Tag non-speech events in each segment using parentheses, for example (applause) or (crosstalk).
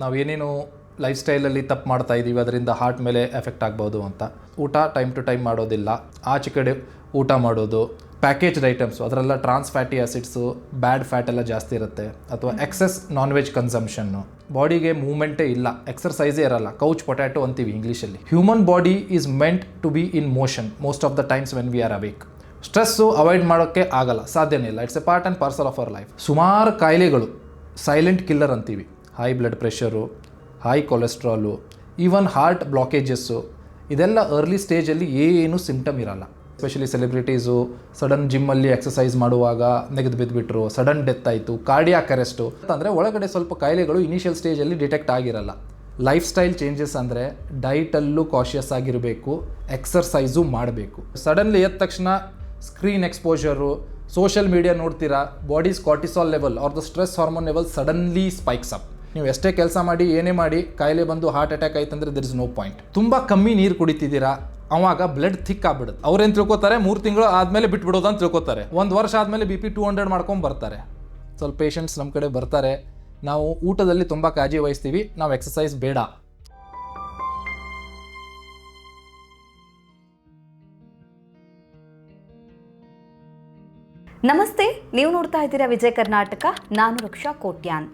ನಾವು ಏನೇನು ಲೈಫ್ ಸ್ಟೈಲಲ್ಲಿ ತಪ್ಪು ಮಾಡ್ತಾ ಇದ್ದೀವಿ ಅದರಿಂದ ಹಾರ್ಟ್ ಮೇಲೆ ಎಫೆಕ್ಟ್ ಆಗ್ಬೋದು ಅಂತ. ಊಟ ಟೈಮ್ ಟು ಟೈಮ್ ಮಾಡೋದಿಲ್ಲ. ಆಚೆ ಕಡೆ ಊಟ ಮಾಡೋದು packaged items ಅದರೆಲ್ಲ trans fatty acids bad fat ಎಲ್ಲ ಜಾಸ್ತಿ ಇರುತ್ತೆ. ಅಥವಾ ಎಕ್ಸೆಸ್ ನಾನ್ ವೆಜ್ ಕನ್ಸಂಪ್ಷನ್ನು ಬಾಡಿಗೆ ಮೂವ್ಮೆಂಟೇ ಇಲ್ಲ. ಎಕ್ಸರ್ಸೈಸೇ ಇರಲ್ಲ. ಕೌಚ್ ಪೊಟ್ಯಾಟೊ ಅಂತೀವಿ ಇಂಗ್ಲೀಷಲ್ಲಿ human body is meant to be in motion most of the times when we are awake stress avoid ಮಾಡೋಕ್ಕೆ ಆಗಲ್ಲ. ಸಾಧ್ಯನೇ ಇಲ್ಲ. It's a part and parcel of our life ಸುಮಾರು ಕಾಯಿಲೆಗಳು ಸೈಲೆಂಟ್ ಕಿಲ್ಲರ್ ಅಂತೀವಿ. High blood pressure high cholesterol even heart blockages ಇದೆಲ್ಲ early ಸ್ಟೇಜಲ್ಲಿ ಏನು ಸಿಂಪ್ಟಮ್ ಇರಲ್ಲ. ಎಸ್ಪೆಷಲಿ ಸೆಲೆಬ್ರಿಟೀಸು ಸಡನ್ ಜಿಮ್ಮಲ್ಲಿ ಎಕ್ಸಸೈಸ್ ಮಾಡುವಾಗ ನೆಗೆದು ಬಿದ್ದುಬಿಟ್ರು ಸಡನ್ ಡೆತ್ ಆಯಿತು ಕಾರ್ಡಿಯಾಕ್ ಅರೆಸ್ಟು ಅಂದರೆ ಒಳಗಡೆ ಸ್ವಲ್ಪ ಕಾಯಿಲೆಗಳು ಇನಿಷಿಯಲ್ ಸ್ಟೇಜಲ್ಲಿ ಡಿಟೆಕ್ಟ್ ಆಗಿರಲ್ಲ. ಲೈಫ್ ಸ್ಟೈಲ್ ಚೇಂಜಸ್ ಅಂದರೆ ಡೈಟಲ್ಲೂ ಕಾಷಿಯಸ್ ಆಗಿರಬೇಕು ಎಕ್ಸರ್ಸೈಸು ಮಾಡಬೇಕು. ಸಡನ್ಲಿ ಎದ್ದ ತಕ್ಷಣ ಸ್ಕ್ರೀನ್ ಎಕ್ಸ್ಪೋಜರು ಸೋಷಿಯಲ್ ಮೀಡಿಯಾ ನೋಡ್ತೀರಾ body's cortisol level are the stress hormone level suddenly spikes up ನೀವು ಎಷ್ಟೇ ಕೆಲಸ ಮಾಡಿ, ಏನೇ ಮಾಡಿ, ಕಾಯಿಲೆ ಬಂದು ಹಾರ್ಟ್ ಅಟ್ಯಾಕ್ ಆಯ್ತಂದ್ರೆ ದರ್ ಇಸ್ ನೋ ಪಾಯಿಂಟ್ ತುಂಬ ಕಮ್ಮಿ ನೀರು ಕುಡಿತಿದ್ದೀರಾ? ಅವಾಗ ಬ್ಲಡ್ ಥಿಕ್ ಆಗ್ಬಿಡುತ್ತೆ. ಅವ್ರೇನು ತಿಳ್ಕೊತಾರೆ? ಮೂರು ತಿಂಗಳು ಆದಮೇಲೆ ಬಿಟ್ಬಿಡೋದು ಅಂತ ತಿಳ್ಕೊತಾರೆ. ಒಂದು ವರ್ಷ ಆದಮೇಲೆ ಬಿ ಪಿ ಟೂ ಹಂಡ್ರೆಡ್ ಮಾಡ್ಕೊಂಡು ಬರ್ತಾರೆ. ಸ್ವಲ್ಪ ಪೇಷಂಟ್ಸ್ ನಮ್ಮ ಕಡೆ ಬರ್ತಾರೆ. ನಾವು ಊಟದಲ್ಲಿ ತುಂಬ ಕಾಳಜಿ ವಹಿಸ್ತೀವಿ. ನಾವು ಎಕ್ಸಸೈಸ್ ಬೇಡ. ನಮಸ್ತೆ, ನೀವು ನೋಡ್ತಾ ಇದ್ದೀರಾ ವಿಜಯ ಕರ್ನಾಟಕ, ನಾನು ರಕ್ಷಾ ಕೋಟ್ಯಾನ್.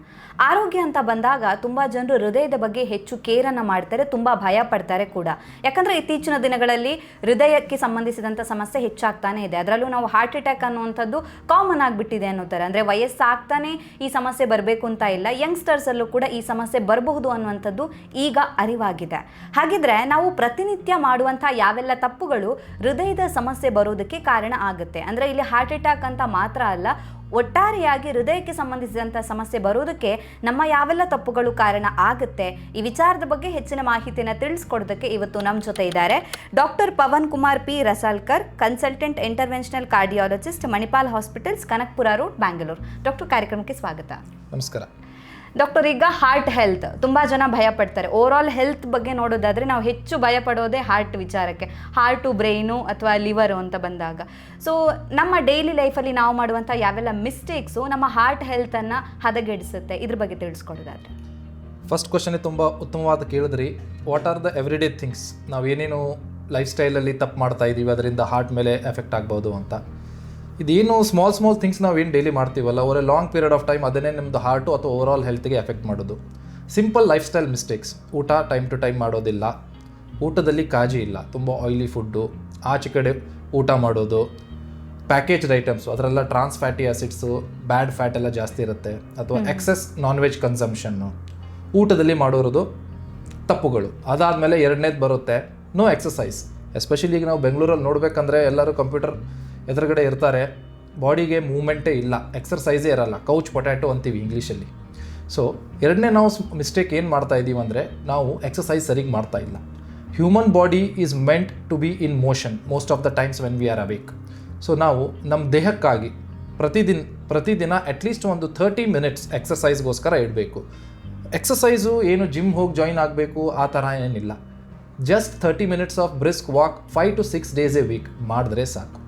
ಆರೋಗ್ಯ ಅಂತ ಬಂದಾಗ ತುಂಬ ಜನರು ಹೃದಯದ ಬಗ್ಗೆ ಹೆಚ್ಚು ಕೇರನ್ನು ಮಾಡ್ತಾರೆ, ತುಂಬ ಭಯ ಪಡ್ತಾರೆ ಕೂಡ. ಯಾಕಂದರೆ ಇತ್ತೀಚಿನ ದಿನಗಳಲ್ಲಿ ಹೃದಯಕ್ಕೆ ಸಂಬಂಧಿಸಿದಂಥ ಸಮಸ್ಯೆ ಹೆಚ್ಚಾಗ್ತಾನೆ ಇದೆ. ಅದರಲ್ಲೂ ನಾವು ಹಾರ್ಟ್ ಅಟ್ಯಾಕ್ ಅನ್ನುವಂಥದ್ದು ಕಾಮನ್ ಆಗಿಬಿಟ್ಟಿದೆ ಅನ್ನೋತಾರೆ ಅಂದರೆ ವಯಸ್ಸಾಗ್ತಾನೆ ಈ ಸಮಸ್ಯೆ ಬರಬೇಕು ಅಂತ ಇಲ್ಲ ಯಂಗ್ಸ್ಟರ್ಸಲ್ಲೂ ಕೂಡ ಈ ಸಮಸ್ಯೆ ಬರಬಹುದು ಅನ್ನುವಂಥದ್ದು ಈಗ ಅರಿವಾಗಿದೆ. ಹಾಗಿದ್ರೆ ನಾವು ಪ್ರತಿನಿತ್ಯ ಮಾಡುವಂಥ ಯಾವೆಲ್ಲ ತಪ್ಪುಗಳು ಹೃದಯದ ಸಮಸ್ಯೆ ಬರೋದಕ್ಕೆ ಕಾರಣ ಆಗುತ್ತೆ. ಅಂದರೆ ಇಲ್ಲಿ ಹಾರ್ಟ್ ಅಟ್ಯಾಕ್ ಅಂತ ಮಾತ್ರ ಅಲ್ಲ, ಒಟ್ಟಾರೆಯಾಗಿ ಹೃದಯಕ್ಕೆ ಸಂಬಂಧಿಸಿದಂಥ ಸಮಸ್ಯೆ ಬರೋದಕ್ಕೆ ನಮ್ಮ ಯಾವೆಲ್ಲ ತಪ್ಪುಗಳು ಕಾರಣ ಆಗುತ್ತೆ, ಈ ವಿಚಾರದ ಬಗ್ಗೆ ಹೆಚ್ಚಿನ ಮಾಹಿತಿಯನ್ನು ತಿಳಿಸ್ಕೊಡೋದಕ್ಕೆ ಇವತ್ತು ನಮ್ಮ ಜೊತೆ ಇದ್ದಾರೆ doctor Pavan Kumar P Rasalkar consultant interventional cardiologist Manipal hospitals Kanakapura road Bangalore doctor ಕಾರ್ಯಕ್ರಮಕ್ಕೆ ಸ್ವಾಗತ. ನಮಸ್ಕಾರ. ಡಾಕ್ಟರ್ ಈಗ ಹಾರ್ಟ್ ಹೆಲ್ತ್ ತುಂಬ ಜನ ಭಯ ಪಡ್ತಾರೆ ಓವರ್ ಆಲ್ ಹೆಲ್ತ್ ಬಗ್ಗೆ ನೋಡೋದಾದರೆ ನಾವು ಹೆಚ್ಚು ಭಯ ಪಡೋದೇ ಹಾರ್ಟ್ ವಿಚಾರಕ್ಕೆ ಹಾರ್ಟು ಬ್ರೈನು ಅಥವಾ ಲಿವರು ಅಂತ ಬಂದಾಗ. ಸೊ ನಮ್ಮ ಡೈಲಿ ಲೈಫಲ್ಲಿ ನಾವು ಮಾಡುವಂಥ ಯಾವೆಲ್ಲ ಮಿಸ್ಟೇಕ್ಸು ನಮ್ಮ ಹಾರ್ಟ್ ಹೆಲ್ತನ್ನು ಹದಗೆಡಿಸುತ್ತೆ. ಇದ್ರ ಬಗ್ಗೆ ತಿಳಿಸ್ಕೊಡೋದಾದ್ರೆ. ಫಸ್ಟ್ ಕ್ವಶನೇ ತುಂಬ ಉತ್ತಮವಾದ ಕೇಳಿದ್ರಿ. What are the everyday things ನಾವು ಏನೇನು ಲೈಫ್ ಸ್ಟೈಲಲ್ಲಿ ತಪ್ಪು ಮಾಡ್ತಾ ಇದ್ದೀವಿ ಅದರಿಂದ ಹಾರ್ಟ್ ಮೇಲೆ ಎಫೆಕ್ಟ್ ಆಗ್ಬೋದು ಅಂತ. ಇದೇನು ಸ್ಮಾಲ್ ಸ್ಮಾಲ್ ಥಿಂಗ್ಸ್ ನಾವು ಏನು ಡೈಲಿ ಮಾಡ್ತೀವಲ್ಲ ಅವರ ಲಾಂಗ್ ಪೀರಿಯಡ್ ಆಫ್ ಟೈಮ್ ಅದನ್ನೇ ನಿಮ್ಮದು ಹಾರ್ಟು ಅಥವಾ ಓವರ್ ಆಲ್ ಹೆಲ್ತ್ಗೆ ಎಫೆಕ್ಟ್ ಮಾಡೋದು. ಸಿಂಪಲ್ ಲೈಫ್ ಸ್ಟೈಲ್ ಮಿಸ್ಟೇಕ್ಸ್ ಊಟ ಟೈಮ್ ಟು ಟೈಮ್ ಮಾಡೋದಿಲ್ಲ. ಊಟದಲ್ಲಿ ಕಾಜಿ ಇಲ್ಲ. ತುಂಬ ಆಯಿಲಿ ಫುಡ್ಡು ಆಚೆ ಕಡೆ ಊಟ ಮಾಡೋದು. Packaged items ಅದರೆಲ್ಲ trans fatty acids bad fat ಎಲ್ಲ ಜಾಸ್ತಿ ಇರುತ್ತೆ. ಅಥವಾ ಎಕ್ಸೆಸ್ ನಾನ್ ವೆಜ್ ಕನ್ಸಂಪ್ಷನ್ನು ಊಟದಲ್ಲಿ ಮಾಡೋದು ತಪ್ಪುಗಳು. ಅದಾದಮೇಲೆ ಎರಡನೇದು ಬರುತ್ತೆ ನೋ ಎಕ್ಸಸೈಸ್ ಎಸ್ಪೆಷಲಿ ಈಗ ನಾವು ಬೆಂಗಳೂರಲ್ಲಿ ನೋಡಬೇಕಂದ್ರೆ ಎಲ್ಲರೂ ಕಂಪ್ಯೂಟರ್ ಎದುರುಗಡೆ ಇರ್ತಾರೆ. ಬಾಡಿಗೆ ಮೂಮೆಂಟೇ ಇಲ್ಲ. ಎಕ್ಸರ್ಸೈಸೇ ಇರಲ್ಲ. ಕೌಚ್ ಪೊಟ್ಯಾಟೊ ಅಂತೀವಿ ಇಂಗ್ಲೀಷಲ್ಲಿ. ಸೊ, ಎರಡನೇ ನಾವು ಮಿಸ್ಟೇಕ್ ಏನು ಮಾಡ್ತಾ ಇದ್ದೀವಿ ಅಂದರೆ, ನಾವು ಎಕ್ಸಸೈಸ್ ಸರಿಗೆ ಮಾಡ್ತಾ ಇಲ್ಲ. Human body is meant to be in motion most of the times when we are awake. So, ನಾವು ನಮ್ಮ ದೇಹಕ್ಕಾಗಿ ಪ್ರತಿದಿನ ಪ್ರತಿದಿನ ಅಟ್ಲೀಸ್ಟ್ ಒಂದು ಥರ್ಟಿ ಮಿನಿಟ್ಸ್ ಎಕ್ಸಸೈಸ್ಗೋಸ್ಕರ ಇಡಬೇಕು. ಎಕ್ಸಸೈಸು ಏನು ಜಿಮ್ ಹೋಗಿ ಜಾಯಿನ್ ಆಗಬೇಕು, ಆ ಥರ ಏನಿಲ್ಲ. Just thirty minutes of brisk walk five to six days a week ಮಾಡಿದ್ರೆ ಸಾಕು.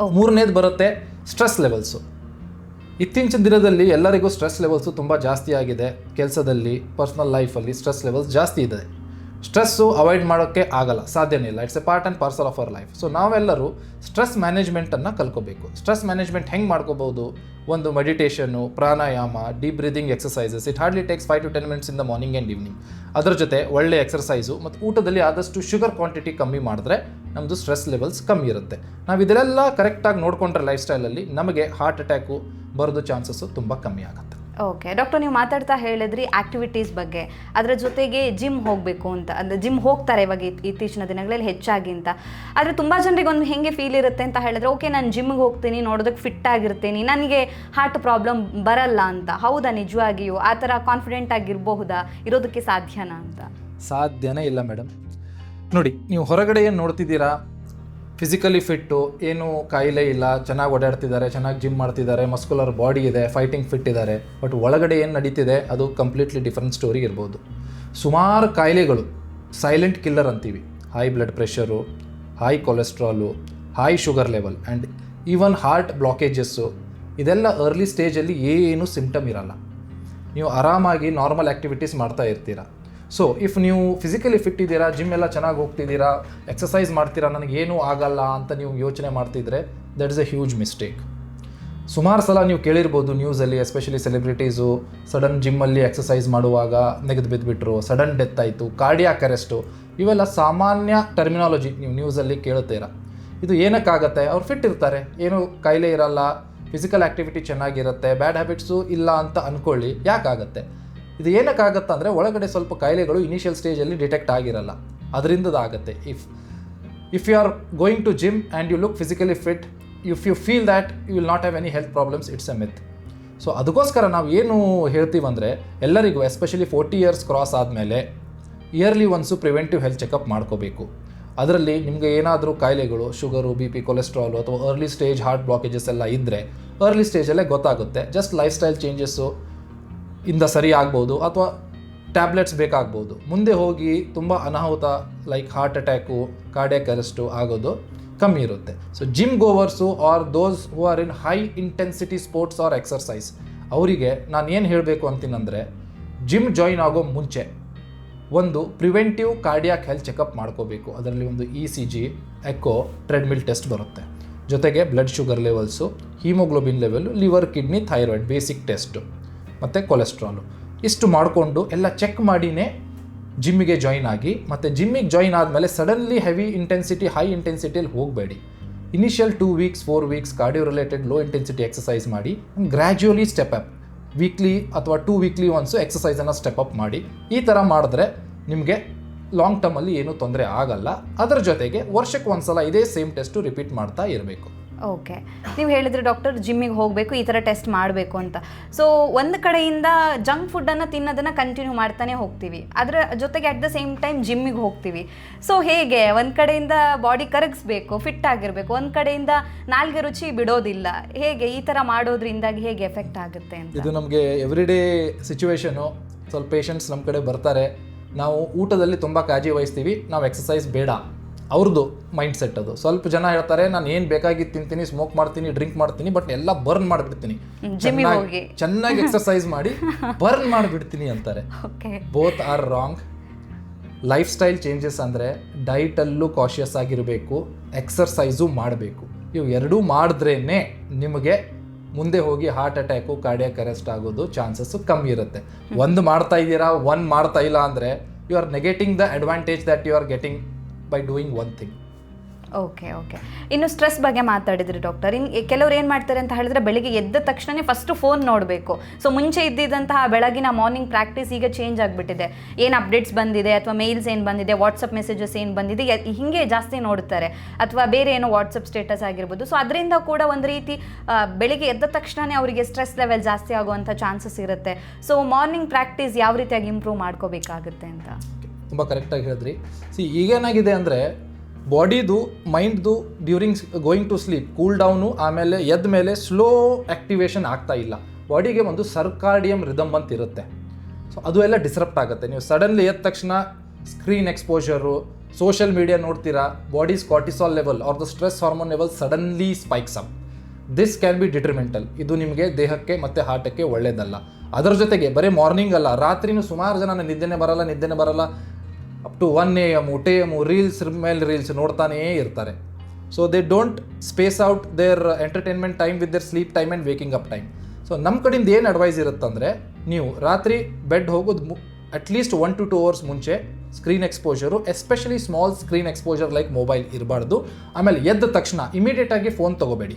ಮೂರನೇದು ಬರುತ್ತೆ ಸ್ಟ್ರೆಸ್ ಲೆವೆಲ್ಸು. ಇತ್ತೀಚಿನ ದಿನದಲ್ಲಿ ಎಲ್ಲರಿಗೂ ಸ್ಟ್ರೆಸ್ ಲೆವೆಲ್ಸು ತುಂಬ ಜಾಸ್ತಿ ಆಗಿದೆ. ಕೆಲಸದಲ್ಲಿ, ಪರ್ಸ್ನಲ್ ಲೈಫಲ್ಲಿ ಸ್ಟ್ರೆಸ್ ಲೆವೆಲ್ಸ್ ಜಾಸ್ತಿ ಇದೆ. ಸ್ಟ್ರೆಸ್ಸು ಅವಾಯ್ಡ್ ಮಾಡೋಕ್ಕೆ ಆಗಲ್ಲ, ಸಾಧ್ಯನೇ ಇಲ್ಲ. It's a part and parcel of our life so ನಾವೆಲ್ಲರೂ ಸ್ಟ್ರೆಸ್ ಮ್ಯಾನೇಜ್ಮೆಂಟನ್ನು ಕಲ್ಕೋಬೇಕು ಸ್ಟ್ರೆಸ್ ಮ್ಯಾನೇಜ್ಮೆಂಟ್ ಹೆಂಗೆ ಮಾಡ್ಕೋಬೋದು? ಒಂದು meditation pranayama deep breathing exercises it hardly takes five to ten minutes in the morning and evening ಅದರ ಜೊತೆ ಒಳ್ಳೆ ಎಕ್ಸರ್ಸೈಸು ಮತ್ತು ಊಟದಲ್ಲಿ ಆದಷ್ಟು ಶುಗರ್ ಕ್ವಾಂಟಿಟಿ ಕಮ್ಮಿ ಮಾಡಿದ್ರೆ ನಮ್ಮದು ಸ್ಟ್ರೆಸ್ ಲೆವೆಲ್ಸ್ ಕಮ್ಮಿ ಇರುತ್ತೆ. ನಾವು ಇದೆಲ್ಲ ಕರೆಕ್ಟಾಗಿ ನೋಡಿಕೊಂಡ್ರೆ ಲೈಫ್ ಸ್ಟೈಲಲ್ಲಿ ನಮಗೆ ಹಾರ್ಟ್ ಅಟ್ಯಾಕು ಬರೋದು ಚಾನ್ಸಸ್ಸು ತುಂಬ ಕಮ್ಮಿ ಆಗುತ್ತೆ. ಓಕೆ ಡಾಕ್ಟರ್ ನೀವು ಮಾತಾಡ್ತಾ ಹೇಳಿದ್ರಿ ಆಕ್ಟಿವಿಟೀಸ್ ಬಗ್ಗೆ. ಅದರ ಜೊತೆಗೆ ಜಿಮ್ ಹೋಗಬೇಕು ಅಂತ. ಅಂದರೆ ಜಿಮ್ ಹೋಗ್ತಾರೆ ಇವಾಗ ಇತ್ತೀಚಿನ ದಿನಗಳಲ್ಲಿ ಹೆಚ್ಚಾಗಿ ಅಂತ. ಆದರೆ ತುಂಬ ಜನರಿಗೆ ಒಂದು ಹೆಂಗೆ ಫೀಲ್ ಇರುತ್ತೆ ಅಂತ ಹೇಳಿದ್ರೆ ಓಕೆ ನಾನು ಜಿಮ್ಗೆ ಹೋಗ್ತೀನಿ ನೋಡೋದಕ್ಕೆ ಫಿಟ್ ಆಗಿರ್ತೀನಿ, ನನಗೆ ಹಾರ್ಟ್ ಪ್ರಾಬ್ಲಮ್ ಬರಲ್ಲ ಅಂತ. ಹೌದಾ ನಿಜವಾಗಿಯೂ? ಆ ಥರ ಕಾನ್ಫಿಡೆಂಟ್ ಆಗಿರಬಹುದಾ? ಇರೋದಕ್ಕೆ ಸಾಧ್ಯನಾ ಅಂತ? ಸಾಧ್ಯನೇ ಇಲ್ಲ ಮೇಡಮ್ ನೋಡಿ, ನೀವು ಹೊರಗಡೆ ಏನು ನೋಡ್ತಿದ್ದೀರಾ? ಫಿಸಿಕಲಿ ಫಿಟ್ಟು ಏನು ಕಾಯಿಲೆ ಇಲ್ಲ, ಚೆನ್ನಾಗಿ ಓಡಾಡ್ತಿದ್ದಾರೆ, ಚೆನ್ನಾಗಿ ಜಿಮ್ ಮಾಡ್ತಿದ್ದಾರೆ ಮಸ್ಕುಲರ್ ಬಾಡಿ ಇದೆ ಫೈಟಿಂಗ್ ಫಿಟ್ ಇದ್ದಾರೆ ಬಟ್ ಒಳಗಡೆ ಏನು ನಡೀತಿದೆ, ಅದು ಕಂಪ್ಲೀಟ್ಲಿ ಡಿಫ್ರೆಂಟ್ ಸ್ಟೋರಿ ಇರ್ಬೋದು. ಸುಮಾರು ಕಾಯಿಲೆಗಳು ಸೈಲೆಂಟ್ ಕಿಲ್ಲರ್ ಅಂತೀವಿ. High blood pressure high cholesterol high sugar level and even heart blockages ಇದೆಲ್ಲ ಅರ್ಲಿ ಸ್ಟೇಜಲ್ಲಿ ಏನೂ ಸಿಂಪ್ಟಮ್ ಇರಲ್ಲ. ನೀವು ಆರಾಮಾಗಿ ನಾರ್ಮಲ್ ಆ್ಯಕ್ಟಿವಿಟೀಸ್ ಮಾಡ್ತಾ ಇರ್ತೀರ. ಸೊ ಇಫ್ ನೀವು ಫಿಸಿಕಲಿ ಫಿಟ್ ಇದ್ದೀರಾ ಜಿಮ್ ಎಲ್ಲ ಚೆನ್ನಾಗಿ ಹೋಗ್ತಿದ್ದೀರಾ ಎಕ್ಸಸೈಸ್ ಮಾಡ್ತೀರಾ ನನಗೇನೂ ಆಗಲ್ಲ ಅಂತ ನೀವು ಯೋಚನೆ ಮಾಡ್ತಿದ್ರೆ that is a huge mistake ಸುಮಾರು ಸಲ ನೀವು ಕೇಳಿರ್ಬೋದು ನ್ಯೂಸಲ್ಲಿ ಎಸ್ಪೆಷಲಿ ಸೆಲೆಬ್ರಿಟೀಸು ಸಡನ್ ಜಿಮ್ಮಲ್ಲಿ ಎಕ್ಸಸೈಸ್ ಮಾಡುವಾಗ ನೆಗೆದು ಬಿದ್ದುಬಿಟ್ರು ಸಡನ್ ಡೆತ್ ಆಯಿತು ಕಾರ್ಡಿಯಾಕ್ ಅರೆಸ್ಟು ಇವೆಲ್ಲ ಸಾಮಾನ್ಯ ಟರ್ಮಿನಾಲಜಿ ನೀವು ನ್ಯೂಸಲ್ಲಿ ಕೇಳುತ್ತೀರ ಇದು ಏನಕ್ಕಾಗತ್ತೆ? ಅವ್ರು ಫಿಟ್ ಇರ್ತಾರೆ. ಏನು ಕಾಯಿಲೆ ಇರಲ್ಲ ಫಿಸಿಕಲ್ ಆ್ಯಕ್ಟಿವಿಟಿ ಚೆನ್ನಾಗಿರುತ್ತೆ ಬ್ಯಾಡ್ ಹ್ಯಾಬಿಟ್ಸು ಇಲ್ಲ ಅಂತ ಅಂದ್ಕೊಳ್ಳಿ ಯಾಕಾಗತ್ತೆ? ಇದು ಏನಕ್ಕಾಗತ್ತೆ ಅಂದರೆ ಒಳಗಡೆ ಸ್ವಲ್ಪ ಕಾಯಿಲೆಗಳು ಇನಿಷಿಯಲ್ ಸ್ಟೇಜಲ್ಲಿ ಡಿಟೆಕ್ಟ್ ಆಗಿರಲ್ಲ. ಅದರಿಂದ ಆಗುತ್ತೆ. If if you are going to gym and you look physically fit if you feel that you will not have any health problems it's a myth so ಅದಕ್ಕೋಸ್ಕರ ನಾವು ಏನು ಹೇಳ್ತೀವಂದರೆ ಎಲ್ಲರಿಗೂ ಎಸ್ಪೆಷಲಿ ಫೋರ್ಟಿ ಇಯರ್ಸ್ ಕ್ರಾಸ್ ಆದಮೇಲೆ yearly once preventive health checkup ಮಾಡ್ಕೋಬೇಕು. ಅದರಲ್ಲಿ ನಿಮಗೆ ಏನಾದರೂ ಕಾಯಿಲೆಗಳು, ಶುಗರು ಬಿ ಪಿ ಕೊಲೆಸ್ಟ್ರಾಲು ಅಥವಾ ಅರ್ಲಿ ಸ್ಟೇಜ್ ಹಾರ್ಟ್ ಬ್ಲಾಕೇಜಸ್ ಎಲ್ಲ ಇದ್ದರೆ ಅರ್ಲಿ ಸ್ಟೇಜಲ್ಲೇ ಗೊತ್ತಾಗುತ್ತೆ. ಜಸ್ಟ್ ಲೈಫ್ ಸ್ಟೈಲ್ ಚೇಂಜಸ್ಸು ಇಂದ ಸರಿ ಆಗ್ಬೋದು ಅಥವಾ ಟ್ಯಾಬ್ಲೆಟ್ಸ್ ಬೇಕಾಗ್ಬೋದು. ಮುಂದೆ ಹೋಗಿ ತುಂಬ ಅನಾಹುತ like heart attack cardiac arrest ಆಗೋದು ಕಮ್ಮಿ ಇರುತ್ತೆ. So gym goers are those who are in high intensity sports or exercise ಅವರಿಗೆ ನಾನು ಏನು ಹೇಳಬೇಕು ಅಂತೀನಂದರೆ ಜಿಮ್ ಜಾಯಿನ್ ಆಗೋ ಮುಂಚೆ ಒಂದು ಪ್ರಿವೆಂಟಿವ್ ಕಾರ್ಡಿಯಾಕ್ ಹೆಲ್ತ್ ಚೆಕಪ್ ಮಾಡ್ಕೋಬೇಕು. ಅದರಲ್ಲಿ ಒಂದು E C G echo treadmill test ಬರುತ್ತೆ. ಜೊತೆಗೆ blood sugar levels haemoglobin level liver kidney thyroid basic test ಮತ್ತು ಕೊಲೆಸ್ಟ್ರಾಲು ಇಷ್ಟು ಮಾಡಿಕೊಂಡು ಎಲ್ಲ ಚೆಕ್ ಮಾಡಿನೇ ಜಿಮ್ಮಿಗೆ ಜಾಯಿನ್ ಆಗಿ, ಮತ್ತು ಜಿಮ್ಮಿಗೆ ಜಾಯಿನ್ ಆದಮೇಲೆ ಸಡನ್ಲಿ ಹೆವಿ ಇಂಟೆನ್ಸಿಟಿ ಹೈ ಇಂಟೆನ್ಸಿಟಿಯಲ್ಲಿ ಹೋಗಬೇಡಿ. Initial two weeks four weeks cardio related low intensity exercise ಮಾಡಿ ಗ್ರ್ಯಾಜುಯಲಿ ಸ್ಟೆಪ್ ಅಪ್ ವೀಕ್ಲಿ ಅಥವಾ ಟೂ ವೀಕ್ಲಿ ಒನ್ಸು ಎಕ್ಸಸೈಸನ್ನು ಸ್ಟೆಪ್ ಅಪ್ ಮಾಡಿ. ಈ ಥರ ಮಾಡಿದ್ರೆ ನಿಮಗೆ ಲಾಂಗ್ ಟರ್ಮಲ್ಲಿ ಏನೂ ತೊಂದರೆ ಆಗಲ್ಲ. ಅದರ ಜೊತೆಗೆ ವರ್ಷಕ್ಕೆ ಒಂದ್ಸಲ ಇದೇ ಸೇಮ್ ಟೆಸ್ಟು ರಿಪೀಟ್ ಮಾಡ್ತಾ ಇರಬೇಕು. ಓಕೆ. ನೀವು ಹೇಳಿದ್ರಿ ಡಾಕ್ಟರ್ ಜಿಮ್ಮಿಗೆ ಹೋಗಬೇಕು, ಈ ಥರ ಟೆಸ್ಟ್ ಮಾಡಬೇಕು ಅಂತ. ಸೊ ಒಂದು ಕಡೆಯಿಂದ ಜಂಕ್ ಫುಡ್ಡನ್ನು ತಿನ್ನೋದನ್ನು ಕಂಟಿನ್ಯೂ ಮಾಡ್ತಾನೆ ಹೋಗ್ತೀವಿ. ಅದರ ಜೊತೆಗೆ ಅಟ್ ದ ಸೇಮ್ ಟೈಮ್ ಜಿಮ್ಮಿಗೆ ಹೋಗ್ತೀವಿ. ಸೊ ಹೇಗೆ? ಒಂದು ಕಡೆಯಿಂದ ಬಾಡಿ ಕರಗಿಸ್ಬೇಕು ಫಿಟ್ ಆಗಿರಬೇಕು. ಒಂದು ಕಡೆಯಿಂದ ನಾಲ್ಗೆ ರುಚಿ ಬಿಡೋದಿಲ್ಲ. ಹೇಗೆ? ಈ ಥರ ಮಾಡೋದ್ರಿಂದಾಗಿ ಹೇಗೆ ಎಫೆಕ್ಟ್ ಆಗುತ್ತೆ ಅಂತ. ಇದು ನಮಗೆ ಎವ್ರಿಡೇ ಸಿಚುವೇಶನು ಸ್ವಲ್ಪ ಪೇಷಂಟ್ಸ್ ನಮ್ಮ ಕಡೆ ಬರ್ತಾರೆ. ನಾವು ಊಟದಲ್ಲಿ ತುಂಬ ಕಾಳಜಿ ವಹಿಸ್ತೀವಿ. ನಾವು ಎಕ್ಸಸೈಸ್ ಬೇಡ. ಅವ್ರದ್ದು ಮೈಂಡ್ ಸೆಟ್ ಅದು. ಸ್ವಲ್ಪ ಜನ ಹೇಳ್ತಾರೆ ನಾನು ಏನು ಬೇಕಾಗಿ ತಿಂತೀನಿ ಸ್ಮೋಕ್ ಮಾಡ್ತೀನಿ ಡ್ರಿಂಕ್ ಮಾಡ್ತೀನಿ ಬಟ್ ಎಲ್ಲ ಬರ್ನ್ ಮಾಡಿಬಿಡ್ತೀನಿ. ಚೆನ್ನಾಗಿ ಎಕ್ಸಸೈಸ್ ಮಾಡಿ (laughs) ಬರ್ನ್ ಮಾಡಿಬಿಡ್ತೀನಿ ಅಂತಾರೆ. Both are wrong lifestyle changes ಅಂದರೆ ಡೈಟಲ್ಲೂ ಕಾಶಿಯಸ್ ಆಗಿರಬೇಕು ಎಕ್ಸರ್ಸೈಸು ಮಾಡಬೇಕು. ಇವು ಎರಡೂ ಮಾಡಿದ್ರೇ ನಿಮಗೆ ಮುಂದೆ ಹೋಗಿ ಹಾರ್ಟ್ ಅಟ್ಯಾಕು ಕಾರ್ಡಿಯಾಕ್ ಅರೆಸ್ಟ್ ಆಗೋದು ಚಾನ್ಸಸ್ ಕಮ್ಮಿ ಇರುತ್ತೆ. ಒಂದು ಮಾಡ್ತಾ ಇದ್ದೀರಾ ಒನ್ ಮಾಡ್ತಾ ಇಲ್ಲ ಅಂದರೆ you are negating the advantage that you are getting by doing one thing okay okay ಇನ್ನು ಸ್ಟ್ರೆಸ್ ಬಗ್ಗೆ ಮಾತಾಡಿದ್ರಿ ಡಾಕ್ಟರ್ ಇನ್ನು ಕೆಲವ್ರು ಏನು ಮಾಡ್ತಾರೆ ಅಂತ ಹೇಳಿದ್ರೆ ಬೆಳಿಗ್ಗೆ ಎದ್ದ ತಕ್ಷಣನೇ ಫಸ್ಟ್ ಫೋನ್ ನೋಡಬೇಕು. ಸೊ ಮುಂಚೆ ಇದ್ದಿದ್ದಂತಹ ಬೆಳಗಿನ ಮಾರ್ನಿಂಗ್ ಪ್ರಾಕ್ಟೀಸ್ ಈಗ ಚೇಂಜ್ ಆಗಿಬಿಟ್ಟಿದೆ. ಏನು ಅಪ್ಡೇಟ್ಸ್ ಬಂದಿದೆ ಅಥವಾ ಮೇಲ್ಸ್ ಏನು ಬಂದಿದೆ ವಾಟ್ಸಪ್ ಮೆಸೇಜಸ್ ಏನು ಬಂದಿದೆ ಹೀಗೆ ಜಾಸ್ತಿ ನೋಡ್ತಾರೆ. ಅಥವಾ ಬೇರೆ ಏನೋ ವಾಟ್ಸಪ್ ಸ್ಟೇಟಸ್ ಆಗಿರ್ಬೋದು. ಸೊ ಅದರಿಂದ ಕೂಡ ಒಂದು ರೀತಿ ಬೆಳಿಗ್ಗೆ ಎದ್ದ ತಕ್ಷಣನೇ ಅವರಿಗೆ ಸ್ಟ್ರೆಸ್ ಲೆವೆಲ್ ಜಾಸ್ತಿ ಆಗುವಂಥ ಚಾನ್ಸಸ್ ಇರುತ್ತೆ. ಸೊ ಮಾರ್ನಿಂಗ್ ಪ್ರಾಕ್ಟೀಸ್ ಯಾವ ರೀತಿಯಾಗಿ ಇಂಪ್ರೂವ್ ಮಾಡ್ಕೋಬೇಕಾಗುತ್ತೆ ಅಂತ? ತುಂಬ ಕರೆಕ್ಟಾಗಿ ಹೇಳಿದ್ರಿ. ಸಿ ಈಗೇನಾಗಿದೆ ಅಂದರೆ ಬಾಡಿದು ಮೈಂಡ್ದು during going to sleep cool down ಆಮೇಲೆ ಎದ್ದ ಮೇಲೆ ಸ್ಲೋ ಆ್ಯಕ್ಟಿವೇಶನ್ ಆಗ್ತಾ ಇಲ್ಲ. ಬಾಡಿಗೆ ಒಂದು ಸರ್ಕಾರ್ಡಿಯಂ ರಿದಮ್ ಅಂತ ಇರುತ್ತೆ. ಸೊ ಅದು ಎಲ್ಲ ಡಿಸ್ರಪ್ಟ್ ಆಗುತ್ತೆ. ನೀವು ಸಡನ್ಲಿ ಎದ್ದ ತಕ್ಷಣ ಸ್ಕ್ರೀನ್ ಎಕ್ಸ್ಪೋಜರು ಸೋಷಿಯಲ್ ಮೀಡಿಯಾ ನೋಡ್ತೀರಾ body's cortisol level are the stress hormone level suddenly spikes up this can be detrimental ಇದು ನಿಮಗೆ ದೇಹಕ್ಕೆ ಮತ್ತು ಹಾರ್ಟಕ್ಕೆ ಒಳ್ಳೆಯದಲ್ಲ ಅದರ ಜೊತೆಗೆ ಬರೀ ಮಾರ್ನಿಂಗ್ ಅಲ್ಲ, ರಾತ್ರಿನೂ ಸುಮಾರು ಜನ ನಿದ್ದೆನೇ ಬರಲ್ಲ ನಿದ್ದೆನೇ ಬರಲ್ಲ up to one A M ಟೆ ಎಂ ರೀಲ್ಸ್ ಮೇಲೆ ರೀಲ್ಸ್ ನೋಡ್ತಾನೇ ಇರ್ತಾರೆ. So they don't space out their entertainment time with their sleep time and waking up time so ನಮ್ಮ ಕಡಿಂದ ಏನು ಅಡ್ವೈಸ್ ಇರುತ್ತಂದರೆ, ನೀವು ರಾತ್ರಿ ಬೆಡ್ ಹೋಗೋದು at least one to two hours ಮುಂಚೆ screen exposure especially small screen exposure like mobile ಇರಬಾರ್ದು. ಆಮೇಲೆ ಎದ್ದ ತಕ್ಷಣ ಇಮಿಡಿಯೇಟಾಗಿ ಫೋನ್ ತೊಗೋಬೇಡಿ.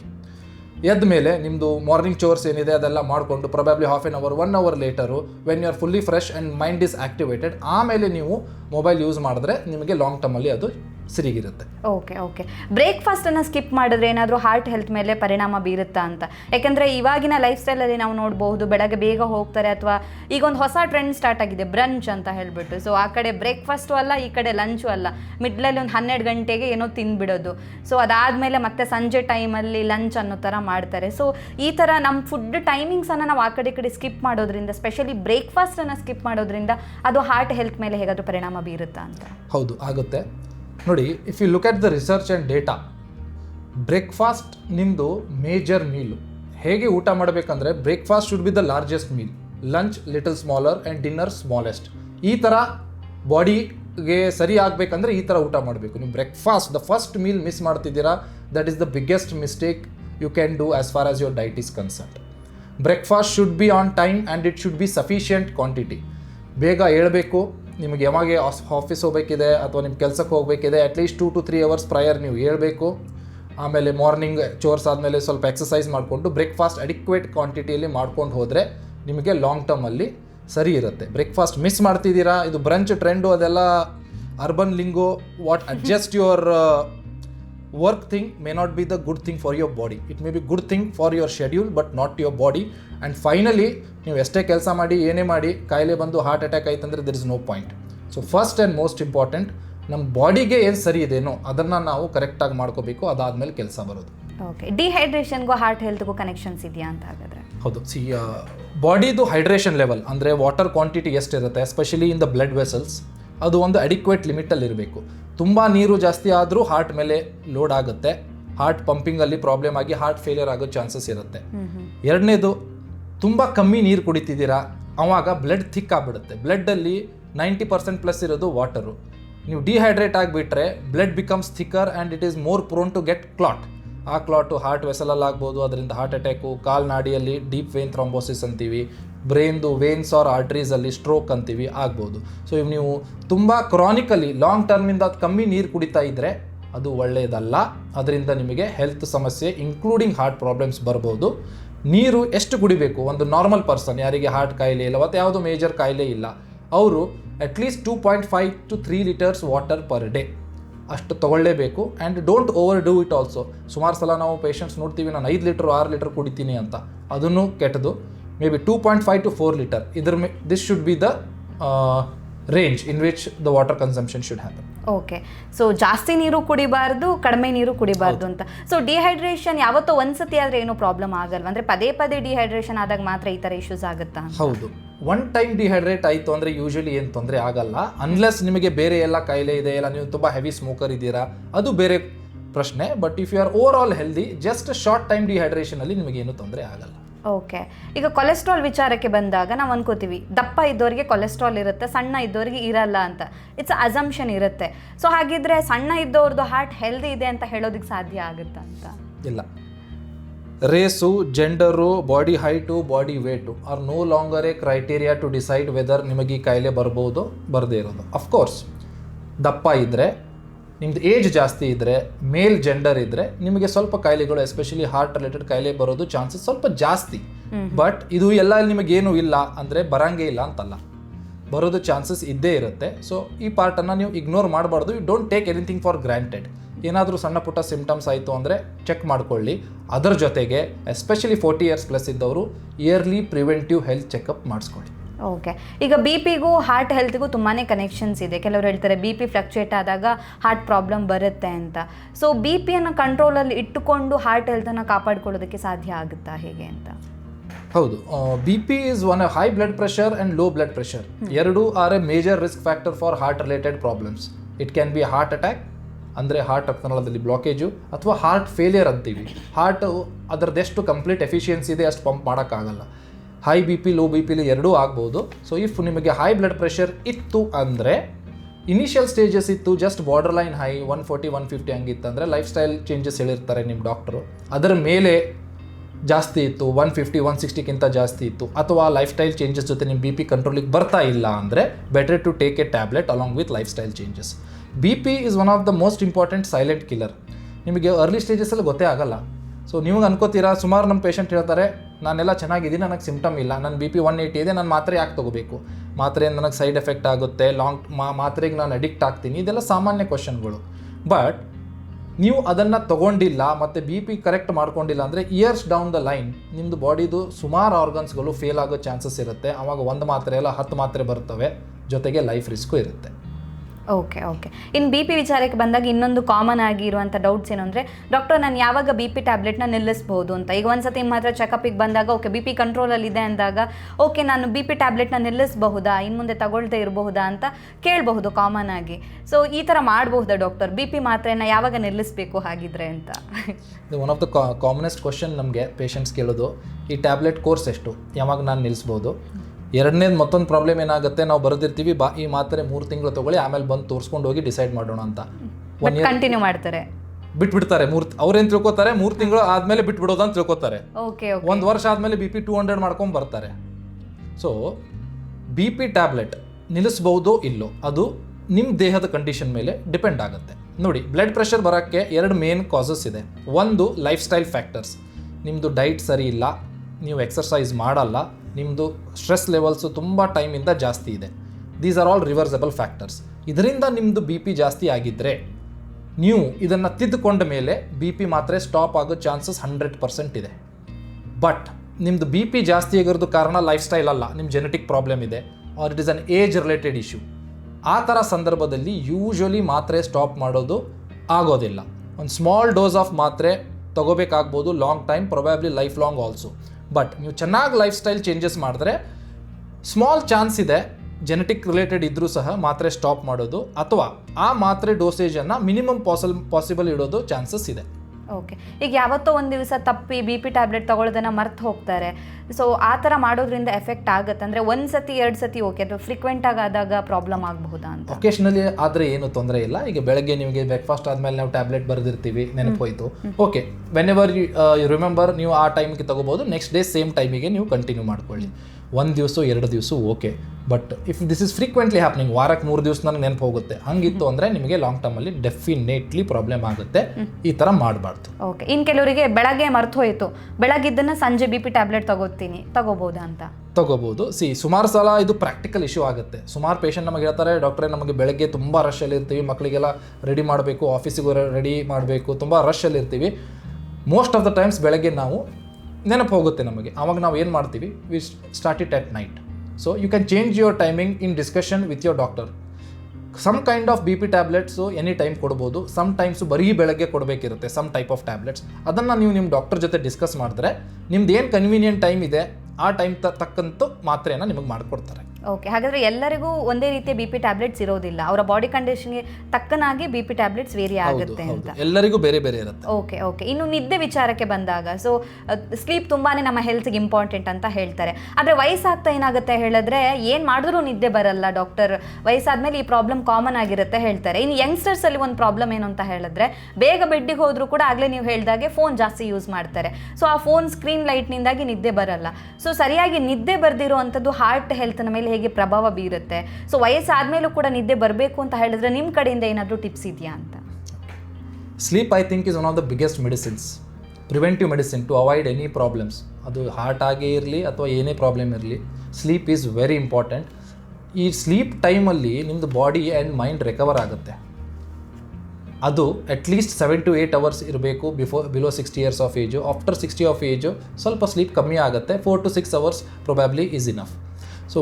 ಎದ್ದ ಮೇಲೆ ನಿಮ್ಮದು ಮಾರ್ನಿಂಗ್ ಚೋರ್ಸ್ ಏನಿದೆ ಅದೆಲ್ಲ ಮಾಡಿಕೊಂಡು probably half an hour one hour later when you are fully fresh and mind is activated ಆಮೇಲೆ ನೀವು ಮೊಬೈಲ್ ಯೂಸ್ ಮಾಡಿದ್ರೆ ನಿಮಗೆ ಲಾಂಗ್ ಟರ್ಮಲ್ಲಿ ಅದು ಸರಿಗಿರುತ್ತೆ. ಓಕೆ ಓಕೆ ಬ್ರೇಕ್ಫಾಸ್ಟನ್ನು ಸ್ಕಿಪ್ ಮಾಡಿದ್ರೆ ಏನಾದರೂ ಹಾರ್ಟ್ ಹೆಲ್ತ್ ಮೇಲೆ ಪರಿಣಾಮ ಬೀರುತ್ತಾ ಅಂತ. ಯಾಕಂದರೆ ಇವಾಗಿನ ಲೈಫ್ ಸ್ಟೈಲಲ್ಲಿ ನಾವು ನೋಡಬಹುದು ಬೆಳಗ್ಗೆ ಬೇಗ ಹೋಗ್ತಾರೆ ಅಥವಾ ಈಗ ಒಂದು ಹೊಸ ಟ್ರೆಂಡ್ ಸ್ಟಾರ್ಟ್ ಆಗಿದೆ ಬ್ರಂಚ್ ಅಂತ ಹೇಳ್ಬಿಟ್ಟು. ಸೊ ಆ ಕಡೆ ಬ್ರೇಕ್ಫಾಸ್ಟು ಅಲ್ಲ ಈ ಕಡೆ ಲಂಚು ಅಲ್ಲ. ಮಿಡ್ಲಲ್ಲಿ ಒಂದು ಹನ್ನೆರಡು ಗಂಟೆಗೆ ಏನೋ ತಿಂದ್ಬಿಡೋದು ಸೊ ಅದಾದಮೇಲೆ ಮತ್ತೆ ಸಂಜೆ ಟೈಮಲ್ಲಿ ಲಂಚ್ ಅನ್ನೋ ಥರ ಮಾಡ್ತಾರೆ. ಸೊ ಈ ಥರ ನಮ್ಮ ಫುಡ್ ಟೈಮಿಂಗ್ಸನ್ನು ನಾವು ಆ ಕಡೆ ಕಡೆ ಸ್ಕಿಪ್ ಮಾಡೋದ್ರಿಂದ ಸ್ಪೆಷಲಿ ಬ್ರೇಕ್ಫಾಸ್ಟನ್ನು ಸ್ಕಿಪ್ ಮಾಡೋದ್ರಿಂದ ಅದು ಹಾರ್ಟ್ ಹೆಲ್ತ್ ಮೇಲೆ ಹೇಗಾದರೂ ಪರಿಣಾಮ ಬೀರುತ್ತಾ ಅಂತ. ಹೌದು ಆಗುತ್ತೆ. ನೋಡಿ if you look at the research and data breakfast ನಿಮ್ಮದು ಮೇಜರ್ ಮೀಲು ಹೇಗೆ ಊಟ ಮಾಡಬೇಕಂದ್ರೆ breakfast should be the largest meal lunch little smaller and dinner smallest ಈ ಥರ ಬಾಡಿಗೆ ಸರಿ ಆಗಬೇಕಂದ್ರೆ ಈ ಥರ ಊಟ ಮಾಡಬೇಕು. ನೀವು breakfast the first meal miss ಮಾಡ್ತಿದ್ದೀರಾ that is the biggest mistake you can do as far as your diet is concerned breakfast should be on time and it should be sufficient quantity ಬೇಗ ಏಳಬೇಕು ನಿಮಗೆ ಯಾವಾಗ office ಹೋಗಬೇಕಿದೆ ಅಥವಾ ನಿಮ್ಮ ಕೆಲಸಕ್ಕೆ ಹೋಗಬೇಕಿದೆ at least two to three hours prior ನೀವು ಹೇಳಬೇಕು. ಆಮೇಲೆ ಮಾರ್ನಿಂಗ್ ಚೋರ್ಸ್ ಆದಮೇಲೆ ಸ್ವಲ್ಪ ಎಕ್ಸಸೈಸ್ ಮಾಡಿಕೊಂಡು ಬ್ರೇಕ್ಫಾಸ್ಟ್ ಅಡಿಕ್ವೇಟ್ ಕ್ವಾಂಟಿಟಿಯಲ್ಲಿ ಮಾಡ್ಕೊಂಡು ಹೋದರೆ ನಿಮಗೆ ಲಾಂಗ್ ಟರ್ಮಲ್ಲಿ ಸರಿ ಇರುತ್ತೆ. ಬ್ರೇಕ್ಫಾಸ್ಟ್ ಮಿಸ್ ಮಾಡ್ತಿದ್ದೀರಾ? ಇದು ಬ್ರಂಚ್ ಟ್ರೆಂಡು ಅದೆಲ್ಲ urban lingo what adjust your work thing may not be the good thing for your body it may be good thing for your schedule but not your body and finally ನೀವು ಎಷ್ಟೇ ಕೆಲಸ ಮಾಡಿ ಏನೇ ಮಾಡಿ ಕಾಯಿಲೆ ಬಂದು heart attack ಆಯ್ತಂದ್ರೆ there is no point so first and most important ನಮ್ಮ ಬಾಡಿಗೆ ಏನು ಸರಿ ಇದೆನೋ ಅದನ್ನು ನಾವು ಕರೆಕ್ಟಾಗಿ ಮಾಡ್ಕೋಬೇಕು ಅದಾದಮೇಲೆ ಕೆಲಸ ಬರೋದು. ಓಕೆ ಡಿಹೈಡ್ರೇಷನ್ಗೂ ಹಾರ್ಟ್ ಹೆಲ್ತ್ಗೂ ಕನೆಕ್ಷನ್ಸ್ ಇದೆಯಾ ಅಂತ ಹಾಗಾದ್ರೆ? ಹೌದು. ಸಿ ಬಾಡಿದು ಹೈಡ್ರೇಷನ್ ಲೆವೆಲ್ ಅಂದರೆ ವಾಟರ್ ಕ್ವಾಂಟಿಟಿ ಎಷ್ಟಿರುತ್ತೆ especially in the blood vessels ಅದು ಒಂದು ಅಡಿಕ್ವೇಟ್ ಲಿಮಿಟಲ್ಲಿ ಇರಬೇಕು. ತುಂಬ ನೀರು ಜಾಸ್ತಿ ಆದರೂ ಹಾರ್ಟ್ ಮೇಲೆ ಲೋಡ್ ಆಗುತ್ತೆ. ಹಾರ್ಟ್ ಪಂಪಿಂಗಲ್ಲಿ ಪ್ರಾಬ್ಲಮ್ ಆಗಿ ಹಾರ್ಟ್ ಫೇಲಿಯರ್ ಆಗೋ ಚಾನ್ಸಸ್ ಇರುತ್ತೆ. ಎರಡನೇದು, ತುಂಬ ಕಮ್ಮಿ ನೀರು ಕುಡಿತಿದ್ದೀರಾ? ಅವಾಗ ಬ್ಲಡ್ ಥಿಕ್ ಆಗಿಬಿಡುತ್ತೆ. ಬ್ಲಡ್ಡಲ್ಲಿ ನೈಂಟಿ ಪರ್ಸೆಂಟ್ ಪ್ಲಸ್ ಇರೋದು ವಾಟರು ನೀವು ಡಿಹೈಡ್ರೇಟ್ ಆಗಿಬಿಟ್ರೆ blood becomes thicker and it is more prone to get clot ಆ ಕ್ಲಾಟು ಹಾರ್ಟ್ ವೆಸಲಲ್ಲಾಗ್ಬೋದು ಅದರಿಂದ ಹಾರ್ಟ್ ಅಟ್ಯಾಕು ಕಾಲ್ ನಾಡಿಯಲ್ಲಿ ಡೀಪ್ ವೇನ್ ಥ್ರಾಂಬೋಸಿಸ್ ಅಂತೀವಿ. ಬ್ರೈನ್ದು ವೇನ್ಸ್ ಆರ್ ಆರ್ಟ್ರೀಸಲ್ಲಿ ಸ್ಟ್ರೋಕ್ ಅಂತೀವಿ, ಆಗ್ಬೋದು. ಸೊ ಇವ್ ನೀವು ತುಂಬ ಕ್ರಾನಿಕಲಿ ಲಾಂಗ್ ಟರ್ಮಿಂದ ಕಮ್ಮಿ ನೀರು ಕುಡಿತಾ ಇದ್ದರೆ ಅದು ಒಳ್ಳೆಯದಲ್ಲ ಅದರಿಂದ ನಿಮಗೆ ಹೆಲ್ತ್ ಸಮಸ್ಯೆ ಇನ್ಕ್ಲೂಡಿಂಗ್ ಹಾರ್ಟ್ ಪ್ರಾಬ್ಲಮ್ಸ್ ಬರ್ಬೋದು. ನೀರು ಎಷ್ಟು ಕುಡಿಬೇಕು? ಒಂದು ನಾರ್ಮಲ್ ಪರ್ಸನ್ ಯಾರಿಗೆ ಹಾರ್ಟ್ ಕಾಯಿಲೆ ಇಲ್ಲ, ಮತ್ತು ಯಾವುದು ಮೇಜರ್ ಕಾಯಿಲೆ ಇಲ್ಲ, ಅವರು at least two point five to three litres water per day ಅಷ್ಟು ತೊಗೊಳ್ಳೇಬೇಕು and don't overdo it also ಸುಮಾರು ಸಲ ನಾವು ಪೇಷಂಟ್ಸ್ ನೋಡ್ತೀವಿ, ನಾನು ಐದು ಲೀಟ್ರ್ ಆರು ಲೀಟರ್ ಕುಡಿತೀನಿ ಅಂತ. ಅದನ್ನು ಕೆಟ್ಟದು. Maybe two point five to four litre ಇದ್ರ may this should be the range in which the water consumption should happen okay so ಜಾಸ್ತಿ ನೀರು ಕುಡಿಬಾರ್ದು ಕಡಿಮೆ ನೀರು ಕುಡಿಬಾರ್ದು ಅಂತ. ಸೊ ಡಿಹೈಡ್ರೇಷನ್ ಯಾವತ್ತೋ ಒಂದ್ಸತಿ ಆದರೆ ಏನೂ ಪ್ರಾಬ್ಲಮ್ ಆಗಲ್ವ? ಅಂದರೆ ಪದೇ ಪದೇ ಡಿಹೈಡ್ರೇಷನ್ ಆದಾಗ ಮಾತ್ರ ಈ ಥರ ಇಶ್ಯೂಸ್ ಆಗುತ್ತಾ ಹೌದು. ಒನ್ ಟೈಮ್ ಡಿಹೈಡ್ರೇಟ್ ಆಯಿತು ಅಂದರೆ ಯೂಶಲಿ ಏನು ತೊಂದರೆ ಆಗಲ್ಲ. ಅನ್ಲೆಸ್ ನಿಮಗೆ ಬೇರೆ ಎಲ್ಲ ಕಾಯಿಲೆ ಇದೆ ಇಲ್ಲ ನೀವು ತುಂಬ ಹೆವಿ ಸ್ಮೋಕರ್ ಇದ್ದೀರಾ ಅದು ಬೇರೆ ಪ್ರಶ್ನೆ. But if you are overall healthy just short time ಡಿಹೈಡ್ರೇಷನಲ್ಲಿ ನಿಮಗೇನು ತೊಂದರೆ ಆಗಲ್ಲ. ಓಕೆ ಈಗ ಕೊಲೆಸ್ಟ್ರಾಲ್ ವಿಚಾರಕ್ಕೆ ಬಂದಾಗ ನಾವು ಅನ್ಕೋತೀವಿ, ದಪ್ಪ ಇದ್ದವರಿಗೆ ಕೊಲೆಸ್ಟ್ರಾಲ್ ಇರುತ್ತೆ, ಸಣ್ಣ ಇದ್ದವರಿಗೆ ಇರಲ್ಲ ಅಂತ. ಇಟ್ಸ್ ಅಸಂಪ್ಷನ್ ಇರುತ್ತೆ. ಸೊ ಹಾಗಿದ್ರೆ ಸಣ್ಣ ಇದ್ದವ್ರದ್ದು ಹಾರ್ಟ್ ಹೆಲ್ದಿ ಇದೆ ಅಂತ ಹೇಳೋದಕ್ಕೆ ಸಾಧ್ಯ ಆಗುತ್ತಾ ಅಂತ? ಇಲ್ಲ. Race gender body height body weight are no longer a criteria to decide whether ನಿಮಗೆ ಈ ಕಾಯಿಲೆ ಬರ್ಬೋದು, ಬರದೇ ಇರೋದು. ಅಫ್ಕೋರ್ಸ್ ದಪ್ಪ ಇದ್ದರೆ ನಿಮ್ದು ಏಜ್ ಜಾಸ್ತಿ ಇದ್ದರೆ ಮೇಲ್ ಜೆಂಡರ್ ಇದ್ದರೆ ನಿಮಗೆ ಸ್ವಲ್ಪ ಕಾಯಿಲೆಗಳು ಎಸ್ಪೆಷಲಿ ಹಾರ್ಟ್ ರಿಲೇಟೆಡ್ ಕಾಯಿಲೆ ಬರೋದು ಚಾನ್ಸಸ್ ಸ್ವಲ್ಪ ಜಾಸ್ತಿ. ಬಟ್ ಇದು ಎಲ್ಲ ನಿಮಗೇನು ಇಲ್ಲ ಅಂದರೆ ಬರಂಗೇ ಇಲ್ಲ ಅಂತಲ್ಲ. ಬರೋದು ಚಾನ್ಸಸ್ ಇದ್ದೇ ಇರುತ್ತೆ. ಸೊ ಈ ಪಾರ್ಟನ್ನು ನೀವು ಇಗ್ನೋರ್ ಮಾಡಬಾರ್ದು. You don't take anything for granted ಏನಾದರೂ ಸಣ್ಣ ಪುಟ್ಟ ಸಿಮ್ಟಮ್ಸ್ ಆಯಿತು ಅಂದರೆ ಚೆಕ್ ಮಾಡ್ಕೊಳ್ಳಿ. ಅದರ ಜೊತೆಗೆ ಎಸ್ಪೆಷಲಿ ಫೋರ್ಟಿ ಇಯರ್ಸ್ ಪ್ಲಸ್ ಇದ್ದವರು ಇಯರ್ಲಿ ಪ್ರಿವೆಂಟಿವ್ ಹೆಲ್ತ್ ಚೆಕಪ್ ಮಾಡಿಸ್ಕೊಳ್ಳಿ. ಓಕೆ ಈಗ ಬಿ ಪಿಗೂ ಹಾರ್ಟ್ ಹೆಲ್ತ್ಗೂ ತುಂಬಾ ಕನೆಕ್ಷನ್ಸ್ ಇದೆ. ಕೆಲವರು ಹೇಳ್ತಾರೆ ಬಿ ಪಿ ಫ್ಲಕ್ಚುಯೇಟ್ ಆದಾಗ ಹಾರ್ಟ್ ಪ್ರಾಬ್ಲಮ್ ಬರುತ್ತೆ ಅಂತ. ಸೊ ಬಿ ಪಿಯನ್ನು ಕಂಟ್ರೋಲಲ್ಲಿ ಇಟ್ಟುಕೊಂಡು ಹಾರ್ಟ್ ಹೆಲ್ತನ್ನು ಕಾಪಾಡಿಕೊಳ್ಳೋದಕ್ಕೆ ಸಾಧ್ಯ ಆಗುತ್ತಾ? ಹೇಗೆ ಅಂತ? ಹೌದು. B P is one high blood pressure and low blood pressure ಎರಡು are a major risk factor for heart related problems it can be heart attack ಅಂದರೆ ಹಾರ್ಟ್ ರಕ್ತನಾಳದಲ್ಲಿ ಬ್ಲಾಕೇಜು ಅಥವಾ ಹಾರ್ಟ್ ಫೇಲಿಯರ್ ಅಂತೀವಿ. ಹಾರ್ಟ್ ಅದರದ್ದೆಷ್ಟು ಕಂಪ್ಲೀಟ್ ಎಫಿಷಿಯನ್ಸಿ ಇದೆ ಅಷ್ಟು pump ಮಾಡೋಕ್ಕಾಗಲ್ಲ. High B P low B ಪಿಲಿ ಎರಡೂ ಆಗ್ಬೋದು. ಸೊ ಇಫ್ ನಿಮಗೆ ಹೈ ಬ್ಲಡ್ ಪ್ರೆಷರ್ ಇತ್ತು ಅಂದರೆ ಇನಿಷಿಯಲ್ ಸ್ಟೇಜಸ್ ಇತ್ತು just borderline high one forty one fifty ಹಂಗಿತ್ತಂದರೆ lifestyle changes ಹೇಳಿರ್ತಾರೆ ನಿಮ್ಮ ಡಾಕ್ಟ್ರು ಅದರ ಮೇಲೆ ಜಾಸ್ತಿ ಇತ್ತು ಒನ್ ಫಿಫ್ಟಿ ಒನ್ ಸಿಕ್ಸ್ಟಿಗಿಂತ ಜಾಸ್ತಿ ಇತ್ತು. ಅಥವಾ ಲೈಫ್ ಸ್ಟೈಲ್ ಚೇಂಜಸ್ ಜೊತೆ ನಿಮ್ಮ ಬಿ ಪಿ ಕಂಟ್ರೋಲಿಗೆ ಬರ್ತಾ ಇಲ್ಲ ಅಂದರೆ better to take a tablet along with lifestyle changes B P is one of the most important silent killer ನಿಮಗೆ ಅರ್ಲಿ ಸ್ಟೇಜಸಲ್ಲಿ ಗೊತ್ತೇ ಆಗಲ್ಲ. ಸೊ ನೀವು ಅನ್ಕೋತೀರಾ, ಸುಮಾರು ನಮ್ಮ ಪೇಷಂಟ್ ಹೇಳ್ತಾರೆ, ನಾನೆಲ್ಲ ಚೆನ್ನಾಗಿದ್ದೀನಿ, ನನಗೆ ಸಿಮ್ಟಮ್ ಇಲ್ಲ. ನನ್ನ ಬಿ ಪಿ ಒನ್ ಏಯ್ಟಿ ಇದೆ, ನಾನು ಮಾತ್ರೆ ಯಾಕೆ ತೊಗೋಬೇಕು? ಮಾತ್ರೆಯಿಂದ ನನಗೆ ಸೈಡ್ ಎಫೆಕ್ಟ್ ಆಗುತ್ತೆ ಲಾಂಗ್ ಮಾತ್ರೆಗೆ ನಾನು ಅಡಿಕ್ಟ್ ಆಗ್ತೀನಿ. ಇದೆಲ್ಲ ಸಾಮಾನ್ಯ ಕ್ವಶನ್ಗಳು ಬಟ್ ನೀವು ಅದನ್ನು ತಗೊಂಡಿಲ್ಲ, ಮತ್ತು ಬಿ ಪಿ ಕರೆಕ್ಟ್ ಮಾಡ್ಕೊಂಡಿಲ್ಲ ಅಂದರೆ ಇಯರ್ಸ್ ಡೌನ್ ದ ಲೈನ್ ನಿಮ್ಮದು ಬಾಡಿದು ಸುಮಾರು ಆರ್ಗನ್ಸ್ಗಳು ಫೇಲ್ ಆಗೋ ಚಾನ್ಸಸ್ ಇರುತ್ತೆ. ಆವಾಗ ಒಂದು ಮಾತ್ರೆ ಎಲ್ಲ ಹತ್ತು ಮಾತ್ರೆ ಬರ್ತವೆ. ಜೊತೆಗೆ ಲೈಫ್ ರಿಸ್ಕು ಇರುತ್ತೆ. ಓಕೆ ಓಕೆ ಇನ್ನು ಬಿ ಪಿ ವಿಚಾರಕ್ಕೆ ಬಂದಾಗ ಇನ್ನೊಂದು ಕಾಮನ್ ಆಗಿ ಇರುವಂಥ ಡೌಟ್ಸ್ ಏನು ಅಂದರೆ ಡಾಕ್ಟರ್ ನಾನು ಯಾವಾಗ ಬಿ ಪಿ ಟ್ಯಾಬ್ಲೆಟ್ನ ನಿಲ್ಲಿಸ್ಬೋದು ಅಂತ. ಈಗ ಒಂದ್ಸತಿ ಮಾತ್ರ ಚೆಕಪಿಗೆ ಬಂದಾಗ ಓಕೆ ಬಿ ಪಿ ಕಂಟ್ರೋಲಲ್ಲಿ ಇದೆ ಅಂದಾಗ ಓಕೆ ನಾನು ಬಿ ಪಿ ಟ್ಯಾಬ್ಲೆಟ್ನ ನಿಲ್ಲಿಸಬಹುದಾ? ಇನ್ನು ಮುಂದೆ ತಗೊಳ್ದೇ ಇರಬಹುದಾ ಅಂತ ಕೇಳಬಹುದು ಕಾಮನ್ ಆಗಿ. ಸೊ ಈ ಥರ ಮಾಡಬಹುದಾ ಡಾಕ್ಟರ್ ಬಿ ಪಿ ಮಾತ್ರೆನ ಯಾವಾಗ ನಿಲ್ಲಿಸಬೇಕು ಹಾಗಿದ್ರೆ ಅಂತ? One of the commonest question ನಮಗೆ ಪೇಷಂಟ್ಸ್ ಕೇಳೋದು. ಈ ಟ್ಯಾಬ್ಲೆಟ್ ಕೋರ್ಸ್ ಎಷ್ಟು? ಯಾವಾಗ ನಾನು ನಿಲ್ಲಿಸ್ಬೋದು? ಎರಡನೇದು ಮತ್ತೊಂದು ಪ್ರಾಬ್ಲಮ್ ಏನಾಗುತ್ತೆ ನಾವು ಬರೆದಿರ್ತೀವಿ ಬಾ ಈ ಮಾತ್ರೆ ಮೂರು ತಿಂಗಳು ತಗೊಳ್ಳಿ ಆಮೇಲೆ ಬಂದು ತೋರಿಸ್ಕೊಂಡು ಹೋಗಿ ಡಿಸೈಡ್ ಮಾಡೋಣ ಅಂತ. ಒನ್ ಕಂಟಿನ್ಯೂ ಮಾಡ್ತಾರೆ. ಬಿಟ್ಬಿಡ್ತಾರೆ ಮೂರು ಅವ್ರೇನು ತಿಳ್ಕೊತಾರೆ ಮೂರು ತಿಂಗಳು ಆದಮೇಲೆ ಬಿಟ್ಬಿಡೋದು ಅಂತ ತಿಳ್ಕೊತಾರೆ. ಒಂದು ವರ್ಷ ಆದಮೇಲೆ ಬಿ ಪಿ ಟೂ ಹಂಡ್ರೆಡ್ ಮಾಡ್ಕೊಂಡು ಬರ್ತಾರೆ. ಸೊ ಬಿ ಪಿ ಟ್ಯಾಬ್ಲೆಟ್ ನಿಲ್ಲಿಸಬಹುದು ಇಲ್ಲೋ ಅದು ನಿಮ್ಮ ದೇಹದ ಕಂಡೀಷನ್ ಮೇಲೆ ಡಿಪೆಂಡ್ ಆಗುತ್ತೆ. ನೋಡಿ ಬ್ಲಡ್ ಪ್ರೆಷರ್ ಬರೋಕ್ಕೆ ಎರಡು ಮೇನ್ ಕಾಸಸ್ ಇದೆ. ಒಂದು ಲೈಫ್ ಸ್ಟೈಲ್ ಫ್ಯಾಕ್ಟರ್ಸ್ ನಿಮ್ಮದು ಡೈಟ್ ಸರಿ ಇಲ್ಲ ನೀವು ಎಕ್ಸರ್ಸೈಸ್ ಮಾಡಲ್ಲ ನಿಮ್ಮದು ಸ್ಟ್ರೆಸ್ ಲೆವೆಲ್ಸು ತುಂಬ ಟೈಮಿಂದ ಜಾಸ್ತಿ ಇದೆ. These are all reversible factors ಇದರಿಂದ ನಿಮ್ಮದು ಬಿ ಪಿ ಜಾಸ್ತಿ ಆಗಿದ್ದರೆ ನೀವು ಇದನ್ನು ತಿದ್ದುಕೊಂಡ ಮೇಲೆ ಬಿ ಪಿ ಮಾತ್ರ ಸ್ಟಾಪ್ ಆಗೋ ಚಾನ್ಸಸ್ ಹಂಡ್ರೆಡ್ ಪರ್ಸೆಂಟ್ ಇದೆ. ಬಟ್ ನಿಮ್ಮದು ಬಿ ಪಿ ಜಾಸ್ತಿ ಆಗಿರೋದು ಕಾರಣ ಲೈಫ್ ಸ್ಟೈಲ್ ಅಲ್ಲ ನಿಮ್ಮ ಜೆನೆಟಿಕ್ ಪ್ರಾಬ್ಲಮ್ ಇದೆ or it is an age related issue ಆ ಥರ ಸಂದರ್ಭದಲ್ಲಿ ಯೂಶ್ವಲಿ ಮಾತ್ರೆ ಸ್ಟಾಪ್ ಮಾಡೋದು ಆಗೋದಿಲ್ಲ. ಒಂದು ಸ್ಮಾಲ್ ಡೋಸ್ ಆಫ್ ಮಾತ್ರೆ ತಗೋಬೇಕಾಗ್ಬೋದು long time probably lifelong also but ನೀವು ಚೆನ್ನಾಗಿ ಲೈಫ್ ಸ್ಟೈಲ್ ಚೇಂಜಸ್ ಮಾಡಿದ್ರೆ ಸ್ಮಾಲ್ ಚಾನ್ಸ್ ಇದೆ ಜೆನೆಟಿಕ್ ರಿಲೇಟೆಡ್ ಇದ್ದರೂ ಸಹ ಮಾತ್ರೆ ಸ್ಟಾಪ್ ಮಾಡೋದು, ಅಥವಾ ಆ ಮಾತ್ರೆ ಡೋಸೇಜನ್ನು ಮಿನಿಮಮ್ ಪಾಸಲ್ ಪಾಸಿಬಲ್ ಇಡೋದು ಚಾನ್ಸಸ್ ಇದೆ. ಓಕೆ ಈಗ ಯಾವತ್ತೋ ಒಂದು ದಿವಸ ತಪ್ಪಿ ಬಿ ಪಿ ಟ್ಯಾಬ್ಲೆಟ್ ತಗೊಳ್ಳೋದನ್ನ ಮರ್ತು ಹೋಗ್ತಾರೆ. ಸೊ ಆ ಥರ ಮಾಡೋದ್ರಿಂದ ಎಫೆಕ್ಟ್ ಆಗುತ್ತೆ. ಅಂದರೆ ಒಂದು ಸತಿ ಎರಡು ಸತಿ ಓಕೆ ಅದು ಫ್ರೀಕ್ವೆಂಟಾಗಿ ಆದಾಗ ಪ್ರಾಬ್ಲಮ್ ಆಗಬಹುದಾ ಅಂತ. ಒಕೇಶನಲಿ ಆದರೆ ಏನು ತೊಂದರೆ ಇಲ್ಲ. ಈಗ ಬೆಳಗ್ಗೆ ನಿಮಗೆ ಬ್ರೇಕ್ಫಾಸ್ಟ್ ಆದಮೇಲೆ ನಾವು ಟ್ಯಾಬ್ಲೆಟ್ ಬರೆದಿರ್ತೀವಿ. ನೆನಪು ಹೋಯಿತು okay whenever you remember ನೀವು ಆ ಟೈಮಿಗೆ ತಗೋಬೋದು. ನೆಕ್ಸ್ಟ್ ಡೇ ಸೇಮ್ ಟೈಮಿಗೆ ನೀವು ಕಂಟಿನ್ಯೂ ಮಾಡ್ಕೊಳ್ಳಿ. ಒಂದು ದಿವಸ ಎರಡು ದಿವಸ okay. But if this is frequently happening ವಾರಕ್ಕೆ ಮೂರು ದಿವಸ ನನಗೆ ನೆನಪು ಹೋಗುತ್ತೆ. ಹಂಗಿತ್ತು ಅಂದರೆ ನಿಮಗೆ ಲಾಂಗ್ ಟರ್ಮಲ್ಲಿ ಡೆಫಿನೆಟ್ಲಿ ಪ್ರಾಬ್ಲಮ್ ಆಗುತ್ತೆ. ಈ ಥರ ಮಾಡಬಾರ್ದು. ಓಕೆ ಇನ್ನು ಕೆಲವರಿಗೆ ಬೆಳಗ್ಗೆ ಮರ್ತು ಹೋಯಿತು. ಬೆಳಗ್ಗಿದ್ದನ್ನು ಸಂಜೆ ಬಿ ಪಿ ಟ್ಯಾಬ್ಲೆಟ್ ತಗೋತೀನಿ. ತಗೋಬೋದಾ ಅಂತ? ತಗೋಬೋದು. ಸಿ ಸುಮಾರು ಸಲ ಇದು ಪ್ರಾಕ್ಟಿಕಲ್ ಇಶ್ಯೂ ಆಗುತ್ತೆ. ಸುಮಾರು ಪೇಷಂಟ್ ನಮಗೆ ಹೇಳ್ತಾರೆ ಡಾಕ್ಟ್ರೇ ನಮಗೆ ಬೆಳಗ್ಗೆ ತುಂಬ ರಶಲ್ಲಿ ಇರ್ತೀವಿ. ಮಕ್ಕಳಿಗೆಲ್ಲ ರೆಡಿ ಮಾಡಬೇಕು ಆಫೀಸಿಗೆ ರೆಡಿ ಮಾಡಬೇಕು. ತುಂಬ ರಶಲ್ಲಿ ಇರ್ತೀವಿ. ಮೋಸ್ಟ್ ಆಫ್ ದ ಟೈಮ್ಸ್ ಬೆಳಗ್ಗೆ ನಾವು ನೆನಪು ಹೋಗುತ್ತೆ ನಮಗೆ. ಆವಾಗ ನಾವು ಏನು ಮಾಡ್ತೀವಿ? We start it at night so you can change your timing in discussion with your doctor some kind of B P tablets any time ಕೊಡ್ಬೋದು. ಸಮ್ ಟೈಮ್ಸು ಬರೀ ಬೆಳಗ್ಗೆ ಕೊಡಬೇಕಿರುತ್ತೆ ಸಮ್ ಟೈಪ್ ಆಫ್ ಟ್ಯಾಬ್ಲೆಟ್ಸ್ ಅದನ್ನು ನೀವು ನಿಮ್ಮ ಡಾಕ್ಟರ್ ಜೊತೆ discuss ಮಾಡಿದ್ರೆ, ನಿಮ್ದು ಏನು ಕನ್ವೀನಿಯಂಟ್ ಟೈಮ್ ಇದೆ, ಆ ಟೈಮ್ ತಕ್ಕಂತೂ ಮಾತ್ರೆಯನ್ನು ನಿಮಗೆ ಮಾಡಿಕೊಡ್ತಾರೆ. ಓಕೆ ಹಾಗಾದರೆ ಎಲ್ಲರಿಗೂ ಒಂದೇ ರೀತಿಯ ಬಿ ಪಿ ಟ್ಯಾಬ್ಲೆಟ್ಸ್ ಇರೋದಿಲ್ಲ. ಅವರ ಬಾಡಿ ಕಂಡೀಷನ್ಗೆ ತಕ್ಕನಾಗಿ ಬಿ ಪಿ ಟ್ಯಾಬ್ಲೆಟ್ಸ್ ವೇರಿ ಆಗುತ್ತೆ ಅಂತ. ಎಲ್ಲರಿಗೂ ಬೇರೆ ಬೇರೆ ಇರುತ್ತೆ. ಓಕೆ ಓಕೆ ಇನ್ನು ನಿದ್ದೆ ವಿಚಾರಕ್ಕೆ ಬಂದಾಗ ಸೊ ಸ್ಲೀಪ್ ತುಂಬಾನೇ ನಮ್ಮ ಹೆಲ್ತ್ಗೆ ಇಂಪಾರ್ಟೆಂಟ್ ಅಂತ ಹೇಳ್ತಾರೆ. ಆದರೆ ವಯಸ್ಸಾಗ್ತಾ ಏನಾಗುತ್ತೆ ಹೇಳಿದ್ರೆ ಏನು ಮಾಡಿದ್ರೂ ನಿದ್ದೆ ಬರಲ್ಲ ಡಾಕ್ಟರ್ ವಯಸ್ಸಾದ್ಮೇಲೆ ಈ ಪ್ರಾಬ್ಲಮ್ ಕಾಮನ್ ಆಗಿರುತ್ತೆ ಹೇಳ್ತಾರೆ. ಇನ್ನು ಯಂಗ್ಸ್ಟರ್ಸ್ ಅಲ್ಲಿ ಒಂದು ಪ್ರಾಬ್ಲಮ್ ಏನು ಅಂತ ಹೇಳಿದ್ರೆ ಬೇಗ ಬೆಡ್ಡಿಗೆ ಹೋದ್ರೂ ಕೂಡ ಆಗಲೇ ನೀವು ಹೇಳಿದಾಗೆ ಫೋನ್ ಜಾಸ್ತಿ ಯೂಸ್ ಮಾಡ್ತಾರೆ. ಸೊ ಆ ಫೋನ್ ಸ್ಕ್ರೀನ್ ಲೈಟ್ನಿಂದಾಗಿ ನಿದ್ದೆ ಬರಲ್ಲ. ಸೊ ಸರಿಯಾಗಿ ನಿದ್ದೆ ಬರ್ದಿರೋ ಅಂಥದ್ದು ಹಾರ್ಟ್ ಹೆಲ್ತ್ನ ಮೇಲೆ ಹೇಗೆ ಪ್ರಭಾವ ಬೀರುತ್ತೆ. ಸೊ ವಯಸ್ಸಾದ್ಮೇಲೂ ಕೂಡ ನಿದ್ದೆ ಬರಬೇಕು ಅಂತ ಹೇಳಿದ್ರೆ ನಿಮ್ಮ ಕಡೆಯಿಂದ ಏನಾದರೂ ಟಿಪ್ಸ್ ಇದೆಯಾ ಅಂತ? Sleep I think is one of the biggest medicines preventive medicine to avoid any problems ಅದು ಹಾರ್ಟ್ ಆಗೇ ಇರಲಿ ಅಥವಾ ಏನೇ ಪ್ರಾಬ್ಲಮ್ ಇರಲಿ ಸ್ಲೀಪ್ ಈಸ್ ವೆರಿ ಇಂಪಾರ್ಟೆಂಟ್ ಈ ಸ್ಲೀಪ್ ಟೈಮಲ್ಲಿ ನಿಮ್ಮದು ಬಾಡಿ ಆ್ಯಂಡ್ ಮೈಂಡ್ ರಿಕವರ್ ಆಗುತ್ತೆ. ಅದು at least seven to eight hours ಇರಬೇಕು before below sixty years of age after sixty of age ಸ್ವಲ್ಪ ಸ್ಲೀಪ್ ಕಮ್ಮಿ ಆಗುತ್ತೆ four to six hours probably is enough so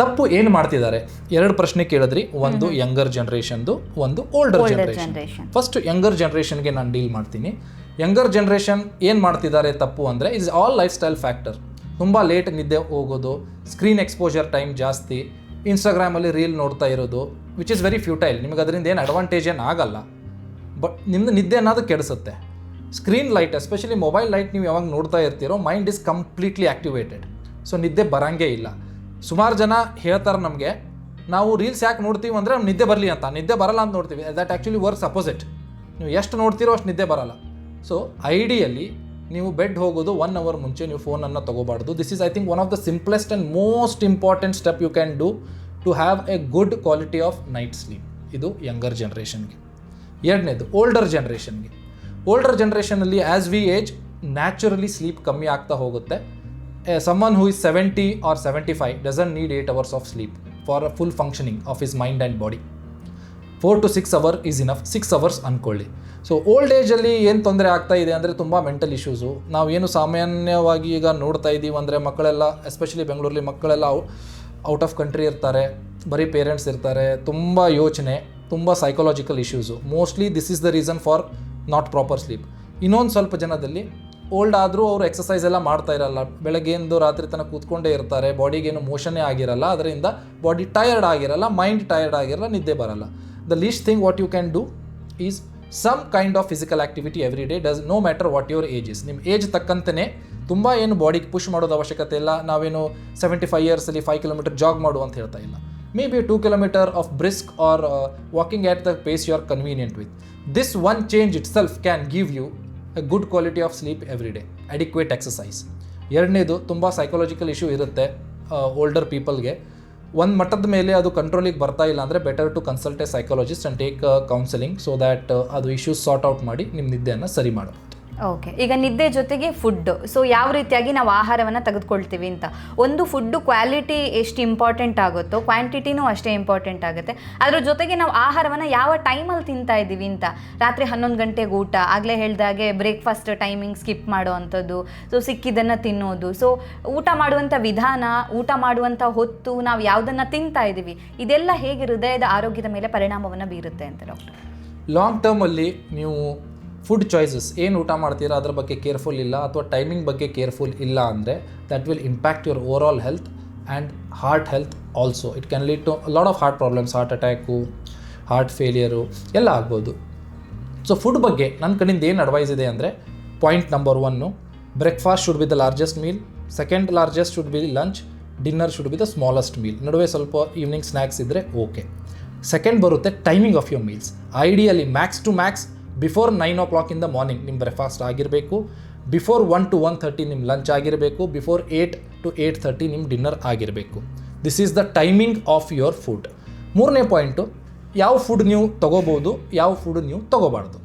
ತಪ್ಪು ಏನು ಮಾಡ್ತಿದ್ದಾರೆ? ಎರಡು ಪ್ರಶ್ನೆ ಕೇಳಿದ್ರಿ. ಒಂದು ಯಂಗರ್ ಜನ್ರೇಷನ್ದು ಒಂದು ಓಲ್ಡರ್ ಜನ್ರೇಷನ್ ಫಸ್ಟ್ ಯಂಗರ್ ಜನ್ರೇಷನ್ಗೆ ನಾನು ಡೀಲ್ ಮಾಡ್ತೀನಿ. ಯಂಗರ್ ಜನ್ರೇಷನ್ ಏನು ಮಾಡ್ತಿದ್ದಾರೆ ತಪ್ಪು ಅಂದರೆ is all lifestyle factor ತುಂಬ ಲೇಟ್ ನಿದ್ದೆ ಹೋಗೋದು ಸ್ಕ್ರೀನ್ ಎಕ್ಸ್ಪೋಜರ್ ಟೈಮ್ ಜಾಸ್ತಿ ಇನ್ಸ್ಟಾಗ್ರಾಮಲ್ಲಿ ರೀಲ್ ನೋಡ್ತಾ ಇರೋದು ವಿಚ್ ಇಸ್ ವೆರಿ ಫ್ಯೂಟೈಲ್ ನಿಮಗೆ ಅದರಿಂದ ಏನು ಅಡ್ವಾಂಟೇಜ್ ಏನು ಆಗಲ್ಲ. ಬಟ್ ನಿಮ್ಮದು ನಿದ್ದೆ ಅನ್ನೋದು ಕೆಡಿಸುತ್ತೆ. Screen light especially mobile light ನೀವು ಯಾವಾಗ ನೋಡ್ತಾ ಇರ್ತೀರೋ mind is completely activated so ನಿದ್ದೆ ಬರಂಗೇ ಇಲ್ಲ. ಸುಮಾರು ಜನ ಹೇಳ್ತಾರೆ ನಮಗೆ, ನಾವು ರೀಲ್ಸ್ ಯಾಕೆ ನೋಡ್ತೀವಿ ಅಂದರೆ ನಿದ್ದೆ ಬರಲಿ ಅಂತ. ನಿದ್ದೆ ಬರಲ್ಲ ಅಂತ ನೋಡ್ತೀವಿ. ದಟ್ ಆ್ಯಕ್ಚುಲಿ ವರ್ಕ್ಸ್ ಅಪೋಸಿಟ್ ನೀವು ಎಷ್ಟು ನೋಡ್ತೀರೋ ಅಷ್ಟು ನಿದ್ದೆ ಬರಲ್ಲ. ಸೊ ಐಡಿಯಲ್ಲಿ ನೀವು ಬೆಡ್ ಹೋಗೋದು ಒನ್ ಅವರ್ ಮುಂಚೆ, ನೀವು ಫೋನನ್ನು ತೊಗೋಬಾರ್ದು. This is I think one of the simplest and most important step you can do to have a good quality of night sleep ಇದು ಯಂಗರ್ ಜನ್ರೇಷನ್ಗೆ ಎರಡನೇದು ಓಲ್ಡರ್ ಜನ್ರೇಷನ್ಗೆ ಓಲ್ಡರ್ ಜನ್ರೇಷನಲ್ಲಿ as we age naturally sleep ಕಮ್ಮಿ ಆಗ್ತಾ ಹೋಗುತ್ತೆ. Who is seventy or seventy five doesn't need eight hours of sleep for a full functioning of is mind and body four to six hour is enough six hours ಅಂದ್ಕೊಳ್ಳಿ so old ಏಜಲ್ಲಿ ಏನು ತೊಂದರೆ ಆಗ್ತಾ ಇದೆ ಅಂದರೆ ತುಂಬ mental issues ಏನು ಸಾಮಾನ್ಯವಾಗಿ ಈಗ ನೋಡ್ತಾ ಇದ್ದೀವಿ ಅಂದರೆ ಮಕ್ಕಳೆಲ್ಲ ಎಸ್ಪೆಷಲಿ ಬೆಂಗಳೂರಲ್ಲಿ ಮಕ್ಕಳೆಲ್ಲ ಔಟ್ ಆಫ್ ಕಂಟ್ರಿ ಇರ್ತಾರೆ. ಬರೀ ಪೇರೆಂಟ್ಸ್ ಇರ್ತಾರೆ. ತುಂಬ ಯೋಚನೆ, ತುಂಬ psychological issues mostly this is the reason for not proper sleep ಇನ್ನೊಂದು ಸ್ವಲ್ಪ ಜನದಲ್ಲಿ ಓಲ್ಡ್ ಆದರೂ ಅವರು ಎಕ್ಸಸೈಸ್ ಎಲ್ಲ ಮಾಡ್ತಾ ಇರಲ್ಲ. ಬೆಳಗ್ಗೆಯಿಂದ ರಾತ್ರಿ ತನಕ ಕೂತ್ಕೊಂಡೇ ಇರ್ತಾರೆ. ಬಾಡಿಗೇನು ಮೋಷನೇ ಆಗಿರಲ್ಲ. ಅದರಿಂದ ಬಾಡಿ ಟಯರ್ಡ್ ಆಗಿರಲ್ಲ ಮೈಂಡ್ ಟಯರ್ಡ್ ಆಗಿರಲ್ಲ, ನಿದ್ದೆ ಬರಲ್ಲ. The least thing what you can do is some kind of physical activity every day does no matter what your age is ನಿಮ್ಮ ಏಜ್ ತಕ್ಕಂತನೇ ತುಂಬ ಏನು ಬಾಡಿಗೆ ಪುಷ್ ಮಾಡೋದು ಅವಶ್ಯಕತೆ ಇಲ್ಲ. ನಾವೇನು ಸೆವೆಂಟಿ ಫೈವ್ ಇಯರ್ಸಲ್ಲಿ ಫೈವ್ ಕಿಲೋಮೀಟರ್ ಜಾಗ್ ಮಾಡು ಅಂತ ಹೇಳ್ತಾ ಇಲ್ಲ. Maybe two kilometre of brisk or walking at the pace you are convenient with this one change itself can give you good quality of sleep every day adequate exercise ಎರಡನೇದು, ತುಂಬ psychological issue ಇರುತ್ತೆ older ಪೀಪಲ್ಗೆ ಒಂದು ಮಟ್ಟದ ಮೇಲೆ ಅದು ಕಂಟ್ರೋಲಿಗೆ ಬರ್ತಾ ಇಲ್ಲ ಅಂದರೆ better to consult a psychologist and take counselling so that ಅದು ಇಶ್ಯೂಸ್ ಸಾರ್ಟ್ ಔಟ್ ಮಾಡಿ ನಿಮ್ಮ ನಿದ್ದೆಯನ್ನು ಸರಿ ಮಾಡಬಹುದು ಓಕೆ ಈಗ ನಿದ್ದೆ ಜೊತೆಗೆ ಫುಡ್ ಸೊ ಯಾವ ರೀತಿಯಾಗಿ ನಾವು ಆಹಾರವನ್ನು ತೆಗೆದುಕೊಳ್ತೀವಿ ಅಂತ. ಒಂದು ಫುಡ್ಡು ಕ್ವಾಲಿಟಿ ಎಷ್ಟು ಇಂಪಾರ್ಟೆಂಟ್ ಆಗುತ್ತೋ ಕ್ವಾಂಟಿಟಿನೂ ಅಷ್ಟೇ ಇಂಪಾರ್ಟೆಂಟ್ ಆಗುತ್ತೆ. ಅದರ ಜೊತೆಗೆ ನಾವು ಆಹಾರವನ್ನು ಯಾವ ಟೈಮಲ್ಲಿ ತಿಂತಾ ಇದ್ದೀವಿ ಅಂತ. ರಾತ್ರಿ ಹನ್ನೊಂದು ಗಂಟೆಗೆ ಊಟ, ಆಗಲೇ ಹೇಳಿದಾಗೆ ಬ್ರೇಕ್ಫಾಸ್ಟ್ ಟೈಮಿಂಗ್ ಸ್ಕಿಪ್ ಮಾಡೋ ಅಂಥದ್ದು ಸೊ ಸಿಕ್ಕಿದ್ದನ್ನು ತಿನ್ನೋದು. ಸೊ ಊಟ ಮಾಡುವಂಥ ವಿಧಾನ, ಊಟ ಮಾಡುವಂಥ ಹೊತ್ತು ನಾವು ಯಾವುದನ್ನು ತಿಂತಾ ಇದ್ದೀವಿ, ಇದೆಲ್ಲ ಹೇಗೆ ಹೃದಯದ ಆರೋಗ್ಯದ ಮೇಲೆ ಪರಿಣಾಮವನ್ನು ಬೀರುತ್ತೆ ಅಂತ ಡಾಕ್ಟರ್? ಲಾಂಗ್ ಟರ್ಮಲ್ಲಿ ನೀವು ಫುಡ್ ಚಾಯ್ಸಸ್ ಏನು ಊಟ ಮಾಡ್ತೀರಾ? ಅದರ ಬಗ್ಗೆ ಕೇರ್ಫುಲ್ ಇಲ್ಲ ಅಥವಾ ಟೈಮಿಂಗ್ ಬಗ್ಗೆ ಕೇರ್ಫುಲ್ ಇಲ್ಲ ಅಂದರೆ that will impact your overall health and heart health also it can lead to lot of heart problems heart attack heart failure ಎಲ್ಲ ಆಗ್ಬೋದು. ಸೊ ಫುಡ್ ಬಗ್ಗೆ ನನ್ನ ಕಡೆಯಿಂದ ಏನು ಅಡ್ವೈಸ್ ಇದೆ ಅಂದರೆ point number one breakfast should be the largest meal second largest should be lunch dinner should be the smallest meal ನಡುವೆ ಸ್ವಲ್ಪ ಈವ್ನಿಂಗ್ ಸ್ನ್ಯಾಕ್ಸ್ ಇದ್ದರೆ ಓಕೆ ಸೆಕೆಂಡ್ ಬರುತ್ತೆ timing of your meals ideally max to max before nine o'clock in morning ನಿಮ್ಮ breakfast ಆಗಿರಬೇಕು. Before one to one thirty ನಿಮ್ಮ lunch ಆಗಿರಬೇಕು. Before eight to eight thirty ನಿಮ್ಮ dinner ಆಗಿರಬೇಕು. This is the timing of your food ಮೂರನೇ point ಯಾವ food ನೀವು ತೊಗೋಬೋದು, ಯಾವ ಫುಡ್ ನೀವು ತೊಗೋಬಾರ್ದು.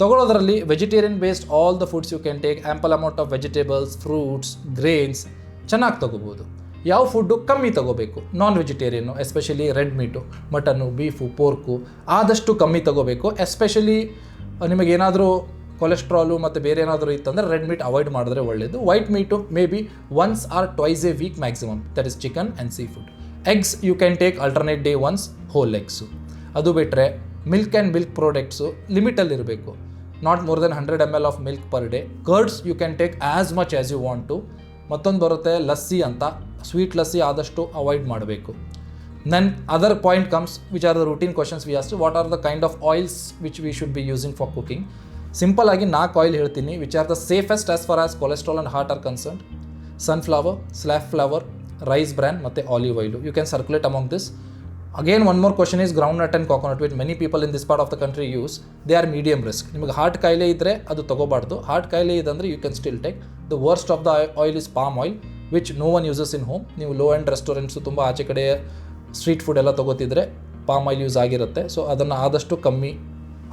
ತೊಗೊಳೋದ್ರಲ್ಲಿ vegetarian based all the foods you can take ample amount of vegetables fruits grains ಚೆನ್ನಾಗಿ ತೊಗೋಬೋದು. ಯಾವ ಫುಡ್ಡು ಕಮ್ಮಿ ತೊಗೋಬೇಕು? Non vegetarian especially red meat mutton beef pork ಆದಷ್ಟು ಕಮ್ಮಿ ತೊಗೋಬೇಕು ಎಸ್ಪೆಷಲಿ ನಿಮಗೇನಾದರೂ ಕೊಲೆಸ್ಟ್ರಾಲು ಮತ್ತು ಬೇರೆ ಏನಾದರೂ ಇತ್ತಂದರೆ ರೆಡ್ ಮೀಟ್ ಅವಾಯ್ಡ್ ಮಾಡಿದ್ರೆ ಒಳ್ಳೆಯದು white meat maybe once or twice a week maximum that is chicken and seafood eggs you can take alternate day once whole eggs ಅದು ಬಿಟ್ಟರೆ milk and milk products ಲಿಮಿಟಲ್ಲಿರಬೇಕು not more then hundred M L of milk per day curds you can take as much as you want to ಮತ್ತೊಂದು ಬರುತ್ತೆ ಲಸ್ಸಿ ಅಂತ. Sweet lassi ಆದಷ್ಟು avoid ಮಾಡಬೇಕು. Then other point comes which are the routine questions we asked. What are the kind of oils which we should be using for cooking simple ಆಗಿ ನಾಲ್ಕು oil ಹೇಳ್ತೀನಿ which are the safest as far as cholesterol and heart are concern sunflower safflower rice bran ಮತ್ತು olive oil you can circulate among this again one more question is groundnut and coconut with many people in this part of the country use they are medium risk ನಿಮಗೆ heart ಕಾಯಿಲೆ ಇದ್ದರೆ ಅದು ತೊಗೋಬಾರ್ದು. Heart ಕಾಯಿಲೆ ಇದಂದರೆ you can still take the worst of the oil is palm oil which no one uses in home ನೀವು ಲೋ and restaurants ತುಂಬ ಆಚೆ ಕಡೆ ಸ್ಟ್ರೀಟ್ ಫುಡ್ ಎಲ್ಲ ತೊಗೋತಿದ್ರೆ ಪಾಮ್ ಆಯಿಲ್ ಯೂಸ್ ಆಗಿರುತ್ತೆ. ಸೊ ಅದನ್ನು ಆದಷ್ಟು ಕಮ್ಮಿ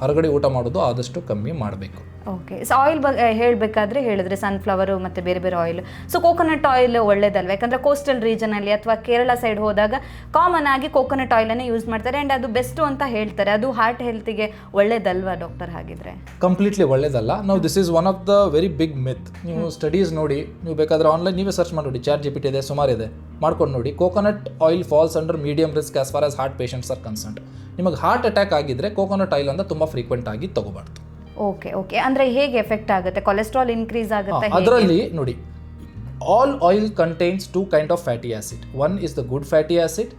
ಹೊರಗಡೆ ಊಟ ಮಾಡೋದು ಆದಷ್ಟು ಕಮ್ಮಿ ಮಾಡಬೇಕು. ಓಕೆ ಸೊ ಆಯಿಲ್ ಬಗ್ಗೆ ಹೇಳಬೇಕಾದ್ರೆ ಹೇಳಿದ್ರೆ ಸನ್ಫ್ಲವರು ಮತ್ತು ಬೇರೆ ಬೇರೆ ಆಯಿಲ್ ಸೊ ಕೋಕೋನಟ್ ಆಯಿಲ್ ಒಳ್ಳೇದಲ್ವ? ಯಾಕಂದರೆ ಕೋಸ್ಟಲ್ ರೀಜನಲ್ಲಿ ಅಥವಾ ಕೇರಳ ಸೈಡ್ ಹೋದಾಗ ಕಾಮನ್ ಆಗಿ ಕೋಕೋನಟ್ ಆಯಿಲನ್ನೇ ಯೂಸ್ ಮಾಡ್ತಾರೆ. ಆ್ಯಂಡ್ ಅದು ಬೆಸ್ಟು ಅಂತ ಹೇಳ್ತಾರೆ. ಅದು ಹಾರ್ಟ್ ಹೆಲ್ತಿಗೆ ಒಳ್ಳೇದಲ್ವಾ ಡಾಕ್ಟರ್ ಹಾಗಿದ್ರೆ? ಕಂಪ್ಲೀಟ್ಲಿ ಒಳ್ಳೇದಲ್ಲ. ನಾವು this is one of the very big myth ನೀವು ಸ್ಟಡೀಸ್ ನೋಡಿ ನೀವು ಬೇಕಾದರೆ ಆನ್ಲೈನ್ ನೀವೇ ಸರ್ಚ್ ಮಾಡಿ ನೋಡಿ. ಜಿ ಪಿ ಟಿ ಇದೆ ಸುಮಾರು ಇದೆ. ಮಾಡ್ಕೊಂಡು ನೋಡಿ. Coconut oil falls under medium risk as far as heart patients are concerned ನಿಮಗೆ ಹಾರ್ಟ್ ಅಟ್ಯಾಕ್ ಆಗಿದ್ರೆ ಕೋಕೋನಟ್ ಆಯಿಲ್ ಅಂತ ತುಂಬ ಫ್ರೀಕ್ವೆಂಟ್ ಆಗಿ ತಗೋಬಾರ್ದು. ಓಕೆ ಓಕೆ ಅಂದರೆ ಹೇಗೆ ಎಫೆಕ್ಟ್ ಆಗುತ್ತೆ? ಕೊಲೆಸ್ಟ್ರಾಲ್ ಇನ್ಕ್ರೀಸ್ ಆಗುತ್ತೆ ಅದರಲ್ಲಿ ನೋಡಿ all oil contains two kind of fatty acid one is the good fatty acid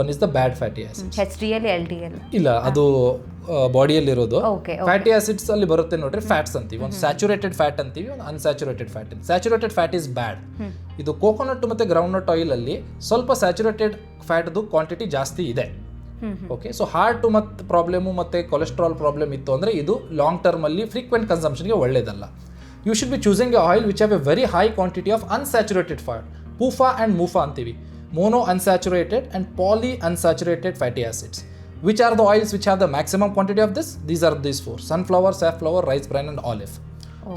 one is the bad fatty acid H D L L D L ಇಲ್ಲ ಅದು ಬಾಡಿಯಲ್ಲಿರೋದು fatty acids ಅಲ್ಲಿ ಬರುತ್ತೆ ನೋಡ್ರಿ fats ಅಂತೀವಿ. ಒಂದು ಸ್ಯಾಚುರೇಟೆಡ್ ಫ್ಯಾಟ್ ಅಂತೀವಿ ಒಂದು unsaturated fat saturated fat is bad ಇದು ಕೋಕೋನಟ್ ಮತ್ತೆ ಗ್ರೌಂಡ್ನಟ್ ಆಯಿಲ್ ಅಲ್ಲಿ ಸ್ವಲ್ಪ ಸ್ಯಾಚುರೇಟೆಡ್ ಫ್ಯಾಟ್ದು ಕ್ವಾಂಟಿಟಿ ಜಾಸ್ತಿ ಇದೆ. ಓಕೆ ಸೊ ಹಾರ್ಟ್ ಮತ್ತು ಪ್ರಾಬ್ಲಮು ಮತ್ತು ಕೊಲೆಸ್ಟ್ರಾಲ್ ಪ್ರಾಬ್ಲಮ್ ಇತ್ತು ಅಂದರೆ ಇದು ಲಾಂಗ್ ಟರ್ಮಲ್ಲಿ ಫ್ರೀಕ್ವೆಂಟ್ ಕನ್ಸಂಪ್ಷನ್ಗೆ ಒಳ್ಳೇದಲ್ಲ. You should be choosing a oil which have a very high quantity of unsaturated fat PUFA and MUFA ಅಂತೀವಿ. Mono unsaturated and poly unsaturated fatty acids which are the oils which have the maximum quantity of this these are these four sunflower safflower rice bran and olive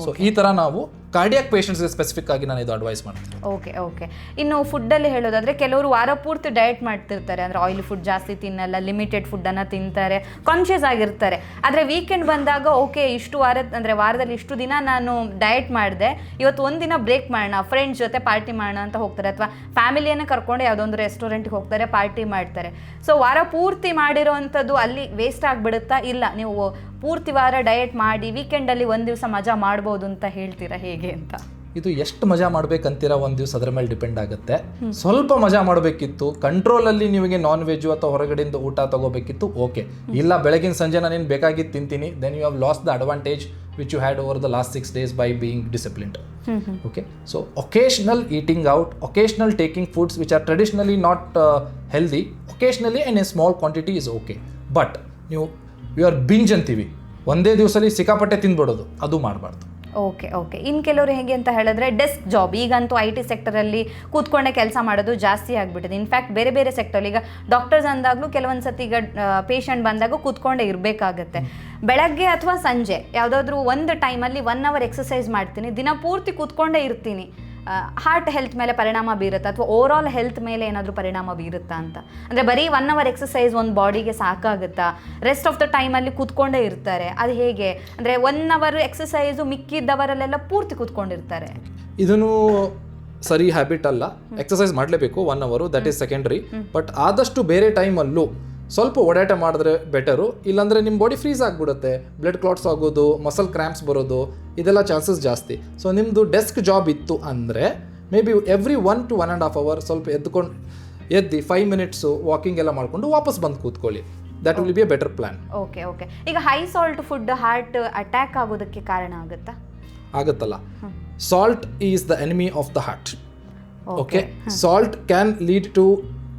so ಈ ಥರ ನಾವು cardiac ಪೇಷಂಟ್ಸ್ಗೆ specific ಆಗಿ ನಾನು ಇದು advice ಮಾಡ್ತೀನಿ. Okay okay ಇನ್ನು ಫುಡ್ಡಲ್ಲಿ ಹೇಳೋದಾದ್ರೆ ಕೆಲವರು ವಾರ ಪೂರ್ತಿ ಡಯಟ್ ಮಾಡ್ತಿರ್ತಾರೆ. ಅಂದರೆ ಆಯಿಲ್ ಫುಡ್ ಜಾಸ್ತಿ ತಿನ್ನಲ್ಲ ಲಿಮಿಟೆಡ್ ಫುಡ್ಡನ್ನು ತಿಂತಾರೆ ಕಾನ್ಷಿಯಸ್ ಆಗಿರ್ತಾರೆ. ಆದರೆ ವೀಕೆಂಡ್ ಬಂದಾಗ ಓಕೆ ಇಷ್ಟು ವಾರ, ಅಂದರೆ ವಾರದಲ್ಲಿ ಇಷ್ಟು ದಿನ ನಾನು ಡಯಟ್ ಮಾಡಿದೆ. ಇವತ್ತು ಒಂದಿನ ಬ್ರೇಕ್ ಮಾಡೋಣ ಫ್ರೆಂಡ್ಸ್ ಜೊತೆ ಪಾರ್ಟಿ ಮಾಡೋಣ ಅಂತ ಹೋಗ್ತಾರೆ. ಅಥವಾ ಫ್ಯಾಮಿಲಿಯನ್ನು ಕರ್ಕೊಂಡು ಯಾವುದೊಂದು ರೆಸ್ಟೋರೆಂಟ್ಗೆ ಹೋಗ್ತಾರೆ ಪಾರ್ಟಿ ಮಾಡ್ತಾರೆ. ಸೊ ವಾರ ಪೂರ್ತಿ ಮಾಡಿರೋವಂಥದ್ದು ಅಲ್ಲಿ ವೇಸ್ಟ್ ಆಗಿಬಿಡುತ್ತಾ ಇಲ್ಲ? ನೀವು ಪೂರ್ತಿ ವಾರ ಡಯಟ್ ಮಾಡಿ ವೀಕೆಂಡಲ್ಲಿ ಒಂದು ದಿವಸ ಮಜಾ ಮಾಡ್ಬೋದು ಅಂತ ಹೇಳ್ತೀರಾ ಹೇಗೆ? ಹೇಗೆ ಅಂತ. ಇದು ಎಷ್ಟು ಮಜಾ ಮಾಡ್ಬೇಕಂತೀರಾ ಒಂದ್ ದಿವಸ ಅದರ ಮೇಲೆ ಡಿಪೆಂಡ್ ಆಗುತ್ತೆ. ಸ್ವಲ್ಪ ಮಜಾ ಮಾಡಬೇಕಿತ್ತು ಕಂಟ್ರೋಲ್ ಅಲ್ಲಿ ನಿಮಗೆ ನಾನ್ ವೆಜ್ ಅಥವಾ ಹೊರಗಡೆಯಿಂದ ಊಟ ತಗೋಬೇಕಿತ್ತು ಓಕೆ. ಇಲ್ಲ ಬೆಳಗಿನ ಸಂಜೆ ನಾನು ಏನು ಬೇಕಾಗಿತ್ತು ತಿಂತೀನಿ then you have lost the advantage which you had over the last six days by being disciplined okay so occasional eating out occasional taking foods which are traditionally not healthy occasionally in a small quantity is okay but ನೀವು you are binge ಅಂತೀವಿ. ಒಂದೇ ದಿವಸಲ್ಲಿ ಸಿಕ್ಕಾಪಟ್ಟೆ ತಿನ್ಬಿಡೋದು ಅದು ಮಾಡಬಾರ್ದು. Okay okay ಇನ್ನು ಕೆಲವರು ಹೇಗೆ ಅಂತ ಹೇಳಿದ್ರೆ ಡೆಸ್ಕ್ ಜಾಬ್. ಈಗಂತೂ ಐ ಟಿ ಸೆಕ್ಟರಲ್ಲಿ ಕೂತ್ಕೊಂಡೆ ಕೆಲಸ ಮಾಡೋದು ಜಾಸ್ತಿ ಆಗಿಬಿಟ್ಟಿದೆ. ಇನ್ಫ್ಯಾಕ್ಟ್ ಬೇರೆ ಬೇರೆ ಸೆಕ್ಟರ್ ಈಗ ಡಾಕ್ಟರ್ಸ್ ಅಂದಾಗಲೂ ಕೆಲವೊಂದು ಸತಿ ಈಗ ಪೇಷಂಟ್ ಬಂದಾಗ ಕೂತ್ಕೊಂಡೇ ಇರಬೇಕಾಗತ್ತೆ. ಬೆಳಗ್ಗೆ ಅಥವಾ ಸಂಜೆ ಯಾವುದಾದ್ರೂ ಒಂದು ಟೈಮಲ್ಲಿ ಒನ್ ಅವರ್ ಎಕ್ಸಸೈಸ್ ಮಾಡ್ತೀನಿ. ದಿನ ಪೂರ್ತಿ ಕೂತ್ಕೊಂಡೇ ಇರ್ತೀನಿ. ಹಾರ್ಟ್ ಹೆಲ್ತ್ ಮೇಲೆ ಪರಿಣಾಮ ಬೀರುತ್ತಾ ಅಥವಾ ಓವರ್ ಆಲ್ ಹೆಲ್ತ್ ಮೇಲೆ ಏನಾದರೂ ಪರಿಣಾಮ ಬೀರುತ್ತಾ ಅಂತ. ಅಂದರೆ ಬರೀ ಒನ್ ಅವರ್ ಎಕ್ಸಸೈಸ್ ಒಂದು ಬಾಡಿಗೆ ಸಾಕಾಗುತ್ತಾ? ರೆಸ್ಟ್ ಆಫ್ ದ ಟೈಮಲ್ಲಿ ಕೂತ್ಕೊಂಡೇ ಇರ್ತಾರೆ. ಅದು ಹೇಗೆ? ಅಂದರೆ ಒನ್ ಅವರ್ ಎಕ್ಸಸೈಸು ಮಿಕ್ಕಿದ್ದವರಲ್ಲೆಲ್ಲ ಪೂರ್ತಿ ಕೂತ್ಕೊಂಡಿರ್ತಾರೆ. ಇದನ್ನು ಸರಿ ಹ್ಯಾಬಿಟ್ ಅಲ್ಲ. ಎಕ್ಸಸೈಸ್ ಮಾಡಲೇಬೇಕು ಒನ್ ಅವರು ದಟ್ ಈಸ್ ಸೆಕೆಂಡ್ರಿ ಬಟ್ ಆದಷ್ಟು ಬೇರೆ ಟೈಮಲ್ಲೂ ಸ್ವಲ್ಪ ಓಡಾಟ ಮಾಡಿದ್ರೆ ಬೆಟರು ಇಲ್ಲಾಂದರೆ ನಿಮ್ಮ ಬಾಡಿ ಫ್ರೀಸ್ ಆಗಿಬಿಡುತ್ತೆ. ಬ್ಲಡ್ ಕ್ಲಾಟ್ಸ್ ಆಗೋದು ಮಸಲ್ ಕ್ರ್ಯಾಂಪ್ಸ್ ಬರೋದು ಇದೆಲ್ಲ ಚಾನ್ಸಸ್ ಜಾಸ್ತಿ. ಸೊ ನಿಮ್ಮದು ಡೆಸ್ಕ್ ಜಾಬ್ ಇತ್ತು ಅಂದರೆ maybe every one to one and half hour ಸ್ವಲ್ಪ ಎದ್ಕೊಂಡು ಎದ್ದು ಫೈವ್ ಮಿನಿಟ್ಸು ವಾಕಿಂಗ್ ಎಲ್ಲ ಮಾಡಿಕೊಂಡು ವಾಪಸ್ ಬಂದು ಕೂತ್ಕೊಳ್ಳಿ. That will be a better plan okay okay ಈಗ high salt food heart attack ಆಗೋದಕ್ಕೆ ಕಾರಣ ಆಗುತ್ತಾ? ಆಗುತ್ತಲ್ಲ. Salt is the enemy of the heart okay salt can lead to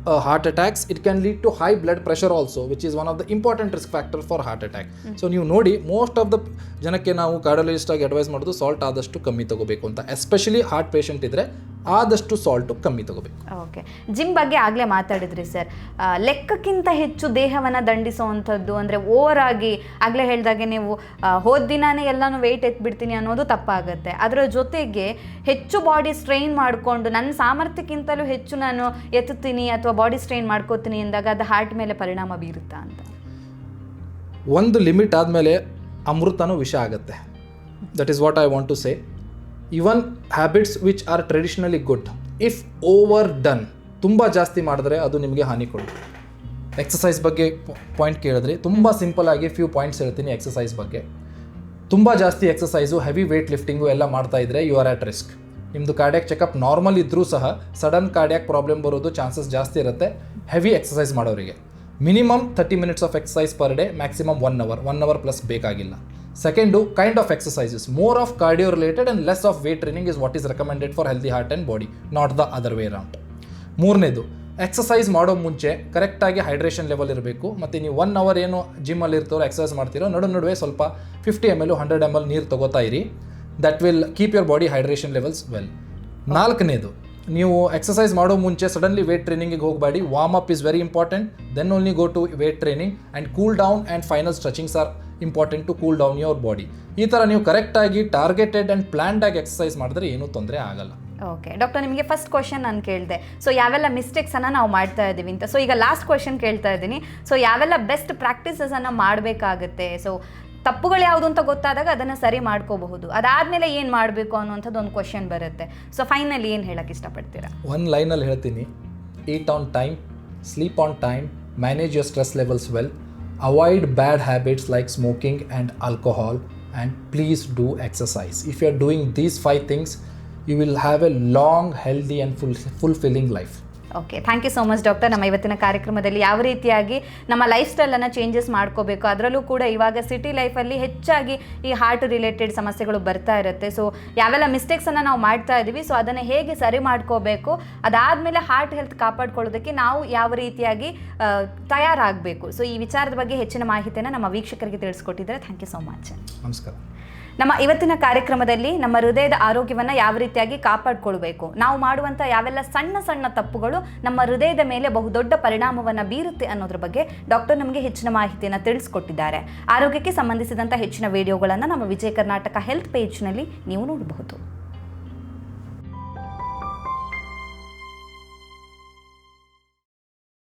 uh, heart attacks it can lead to high blood pressure also which is one of the important risk factor for heart attack so ನೀವು ನೋಡಿ most of the ಜನಕ್ಕೆ ನಾವು cardiologist ಆಗಿ advice ಮಾಡೋದು salt ಆದಷ್ಟು ಕಮ್ಮಿ ತಗೋಬೇಕು ಅಂತ ಎಸ್ಪೆಷಲಿ ಹಾರ್ಟ್ ಪೇಷಂಟ್ ಇದ್ರೆ ಆದಷ್ಟು ಸಾಲ್ಟು ಕಮ್ಮಿ ತಗೋಬೇಕು. ಓಕೆ. ಜಿಮ್ ಬಗ್ಗೆ ಆಗಲೇ ಮಾತಾಡಿದ್ರಿ ಸರ್. ಲೆಕ್ಕಕ್ಕಿಂತ ಹೆಚ್ಚು ದೇಹವನ್ನು ದಂಡಿಸುವಂಥದ್ದು ಅಂದರೆ ಓವರ್ ಆಗಿ ಆಗಲೇ ಹೇಳಿದಾಗೆ ನೀವು ಆ, ಹೋದ ದಿನಾನೇ ಎಲ್ಲನೂ ವೆಯ್ಟ್ ಎತ್ಬಿಡ್ತೀನಿ ಅನ್ನೋದು ತಪ್ಪಾಗುತ್ತೆ. ಅದರ ಜೊತೆಗೆ ಹೆಚ್ಚು ಬಾಡಿ ಸ್ಟ್ರೈನ್ ಮಾಡಿಕೊಂಡು ನನ್ನ ಸಾಮರ್ಥ್ಯಕ್ಕಿಂತಲೂ ಹೆಚ್ಚು ನಾನು ಎತ್ತುತ್ತೀನಿ ಅಥವಾ ಬಾಡಿ ಸ್ಟ್ರೈನ್ ಮಾಡ್ಕೋತೀನಿ ಅಂದಾಗ ಅದು ಹಾರ್ಟ್ ಮೇಲೆ ಪರಿಣಾಮ ಬೀರುತ್ತಾ ಅಂತ? ಒಂದು ಲಿಮಿಟ್ ಆದಮೇಲೆ ಅಮೃತನೂ ವಿಷ ಆಗುತ್ತೆ. That is what I want to say even habits which are traditionally good if overdone ತುಂಬ ಜಾಸ್ತಿ ಮಾಡಿದ್ರೆ ಅದು ನಿಮಗೆ ಹಾನಿ ಕೊಡುತ್ತೆ. ಎಕ್ಸಸೈಸ್ ಬಗ್ಗೆ ಪಾಯಿಂಟ್ ಕೇಳಿದ್ರೆ ತುಂಬ ಸಿಂಪಲ್ ಆಗಿ ಫ್ಯೂ ಪಾಯಿಂಟ್ಸ್ ಹೇಳ್ತೀನಿ ಎಕ್ಸಸೈಸ್ ಬಗ್ಗೆ. ತುಂಬ ಜಾಸ್ತಿ ಎಕ್ಸಸೈಸು ಹೆವಿ ವೇಟ್ ಲಿಫ್ಟಿಂಗು ಎಲ್ಲ ಮಾಡ್ತಾ ಇದ್ರೆ ಯು ಆರ್ ಆಟ್ ರಿಸ್ಕ್ ನಿಮ್ಮದು ಕಾರ್ಡ್ಯಾಕ್ ಚೆಕಪ್ ನಾರ್ಮಲ್ ಇದ್ದರೂ ಸಹ ಸಡನ್ ಕಾರ್ಡ್ಯಾಕ್ ಪ್ರಾಬ್ಲಮ್ ಬರೋದು ಚಾನ್ಸಸ್ ಜಾಸ್ತಿ ಇರುತ್ತೆ ಹೆವಿ ಎಕ್ಸಸೈಸ್ ಮಾಡೋರಿಗೆ. Minimum thirty minutes of exercise per day maximum one hour one hour plus ಬೇಕಾಗಿಲ್ಲ. Second kind of exercises more of cardio related and less of weight training is what is recommended for healthy heart and body not the other way round ಮೂರನೇದು exercise ಮಾಡೋ ಮುಂಚೆ ಕರೆಕ್ಟಾಗಿ hydration level ಇರಬೇಕು. ಮತ್ತು ನೀವು one hour ಏನು ಜಿಮ್ಮಲ್ಲಿ ಇರ್ತೀರೋ exercise ಮಾಡ್ತೀರೋ, ನಡು ನಡುವೆ ಸ್ವಲ್ಪ fifty M L hundred M L ನೀರು ತಗೋತಾ ಇರಿ. That will keep your body hydration levels well ನಾಲ್ಕನೇದು, ನೀವು ಎಕ್ಸಸೈಸ್ ಮಾಡೋ ಮುಂಚೆ ಸಡನ್ಲಿ ವೇಟ್ ಟ್ರೈನಿಂಗಿಗೆ ಹೋಗಬೇಡಿ. Warm up is very important then only go to weight training and cool down and final stretchings are important to cool down your body ಈ ಥರ ನೀವು ಕರೆಕ್ಟಾಗಿ ಟಾರ್ಗೆಟೆಡ್ ಆ್ಯಂಡ್ ಆಗಿ ಎಕ್ಸಸೈಸ್ ಮಾಡಿದ್ರೆ ಏನೂ ತೊಂದರೆ ಆಗಲ್ಲ. ಓಕೆ ಡಾಕ್ಟರ್ ನಿಮಗೆ ಫಸ್ಟ್ ಕ್ವಶನ್ ನಾನು ಕೇಳಿದೆ. ಸೊ ಯಾವೆಲ್ಲ ಮಿಸ್ಟೇಕ್ಸನ್ನು ನಾವು ಮಾಡ್ತಾ ಇದ್ದೀವಿ ಅಂತ. ಸೊ ಈಗ ಲಾಸ್ಟ್ ಕ್ವಶನ್ ಕೇಳ್ತಾ ಇದ್ದೀನಿ. ಸೊ ಯಾವೆಲ್ಲ ಬೆಸ್ಟ್ ಪ್ರಾಕ್ಟೀಸಸನ್ನು ಮಾಡಬೇಕಾಗುತ್ತೆ? ಸೊ ತಪ್ಪುಗಳು ಯಾವುದು ಅಂತ ಗೊತ್ತಾದಾಗ ಅದನ್ನು ಸರಿ ಮಾಡ್ಕೋಬಹುದು. ಅದಾದಮೇಲೆ ಏನು ಮಾಡಬೇಕು ಅನ್ನುವಂಥದ್ದು ಒಂದು ಕ್ವಶನ್ ಬರುತ್ತೆ. ಸೊ ಫೈನಲಿ ಏನು ಹೇಳಕ್ಕೆ ಇಷ್ಟಪಡ್ತೀರಾ? ಒಂದು ಲೈನಲ್ಲಿ ಹೇಳ್ತೀನಿ. Eat on time sleep on time manage your stress levels well Avoid bad habits like smoking and alcohol, and please do exercise. If you are doing these five things, you will have a long, healthy, and fulfilling life. Okay thank you so much doctor ನಮ್ಮ ಇವತ್ತಿನ ಕಾರ್ಯಕ್ರಮದಲ್ಲಿ ಯಾವ ರೀತಿಯಾಗಿ ನಮ್ಮ life ಸ್ಟೈಲನ್ನು changes ಮಾಡ್ಕೋಬೇಕು, ಅದರಲ್ಲೂ ಕೂಡ ಇವಾಗ ಸಿಟಿ ಲೈಫಲ್ಲಿ ಹೆಚ್ಚಾಗಿ ಈ ಹಾರ್ಟ್ ರಿಲೇಟೆಡ್ ಸಮಸ್ಯೆಗಳು ಬರ್ತಾ ಇರುತ್ತೆ. ಸೊ ಯಾವೆಲ್ಲ ಮಿಸ್ಟೇಕ್ಸನ್ನು ನಾವು ಮಾಡ್ತಾ ಇದ್ದೀವಿ ಸೊ ಅದನ್ನು ಹೇಗೆ ಸರಿ ಮಾಡ್ಕೋಬೇಕು, ಅದಾದಮೇಲೆ ಹಾರ್ಟ್ ಹೆಲ್ತ್ ಕಾಪಾಡ್ಕೊಳ್ಳೋದಕ್ಕೆ ನಾವು ಯಾವ ರೀತಿಯಾಗಿ ತಯಾರಾಗಬೇಕು. ಸೊ ಈ ವಿಚಾರದ ಬಗ್ಗೆ ಹೆಚ್ಚಿನ ಮಾಹಿತಿಯನ್ನು ನಮ್ಮ ವೀಕ್ಷಕರಿಗೆ ತಿಳಿಸ್ಕೊಟ್ಟಿದ್ದಾರೆ ಥ್ಯಾಂಕ್ ಯು ಸೋ ಮಚ್ ನಮಸ್ಕಾರ. ನಮ್ಮ ಇವತ್ತಿನ ಕಾರ್ಯಕ್ರಮದಲ್ಲಿ ನಮ್ಮ ಹೃದಯದ ಆರೋಗ್ಯವನ್ನು ಯಾವ ರೀತಿಯಾಗಿ ಕಾಪಾಡಿಕೊಳ್ಬೇಕು? ನಾವು ಮಾಡುವಂಥ ಯಾವೆಲ್ಲ ಸಣ್ಣ ಸಣ್ಣ ತಪ್ಪುಗಳು ನಮ್ಮ ಹೃದಯದ ಮೇಲೆ ಬಹುದೊಡ್ಡ ಪರಿಣಾಮವನ್ನು ಬೀರುತ್ತೆ ಅನ್ನೋದ್ರ ಬಗ್ಗೆ ಡಾಕ್ಟರ್ ನಮಗೆ ಹೆಚ್ಚಿನ ಮಾಹಿತಿಯನ್ನು ತಿಳಿಸ್ಕೊಟ್ಟಿದ್ದಾರೆ. ಆರೋಗ್ಯಕ್ಕೆ ಸಂಬಂಧಿಸಿದಂಥ ಹೆಚ್ಚಿನ ವಿಡಿಯೋಗಳನ್ನು ನಮ್ಮ ವಿಜಯ ಕರ್ನಾಟಕ ಹೆಲ್ತ್ ಪೇಜ್ನಲ್ಲಿ ನೀವು ನೋಡಬಹುದು.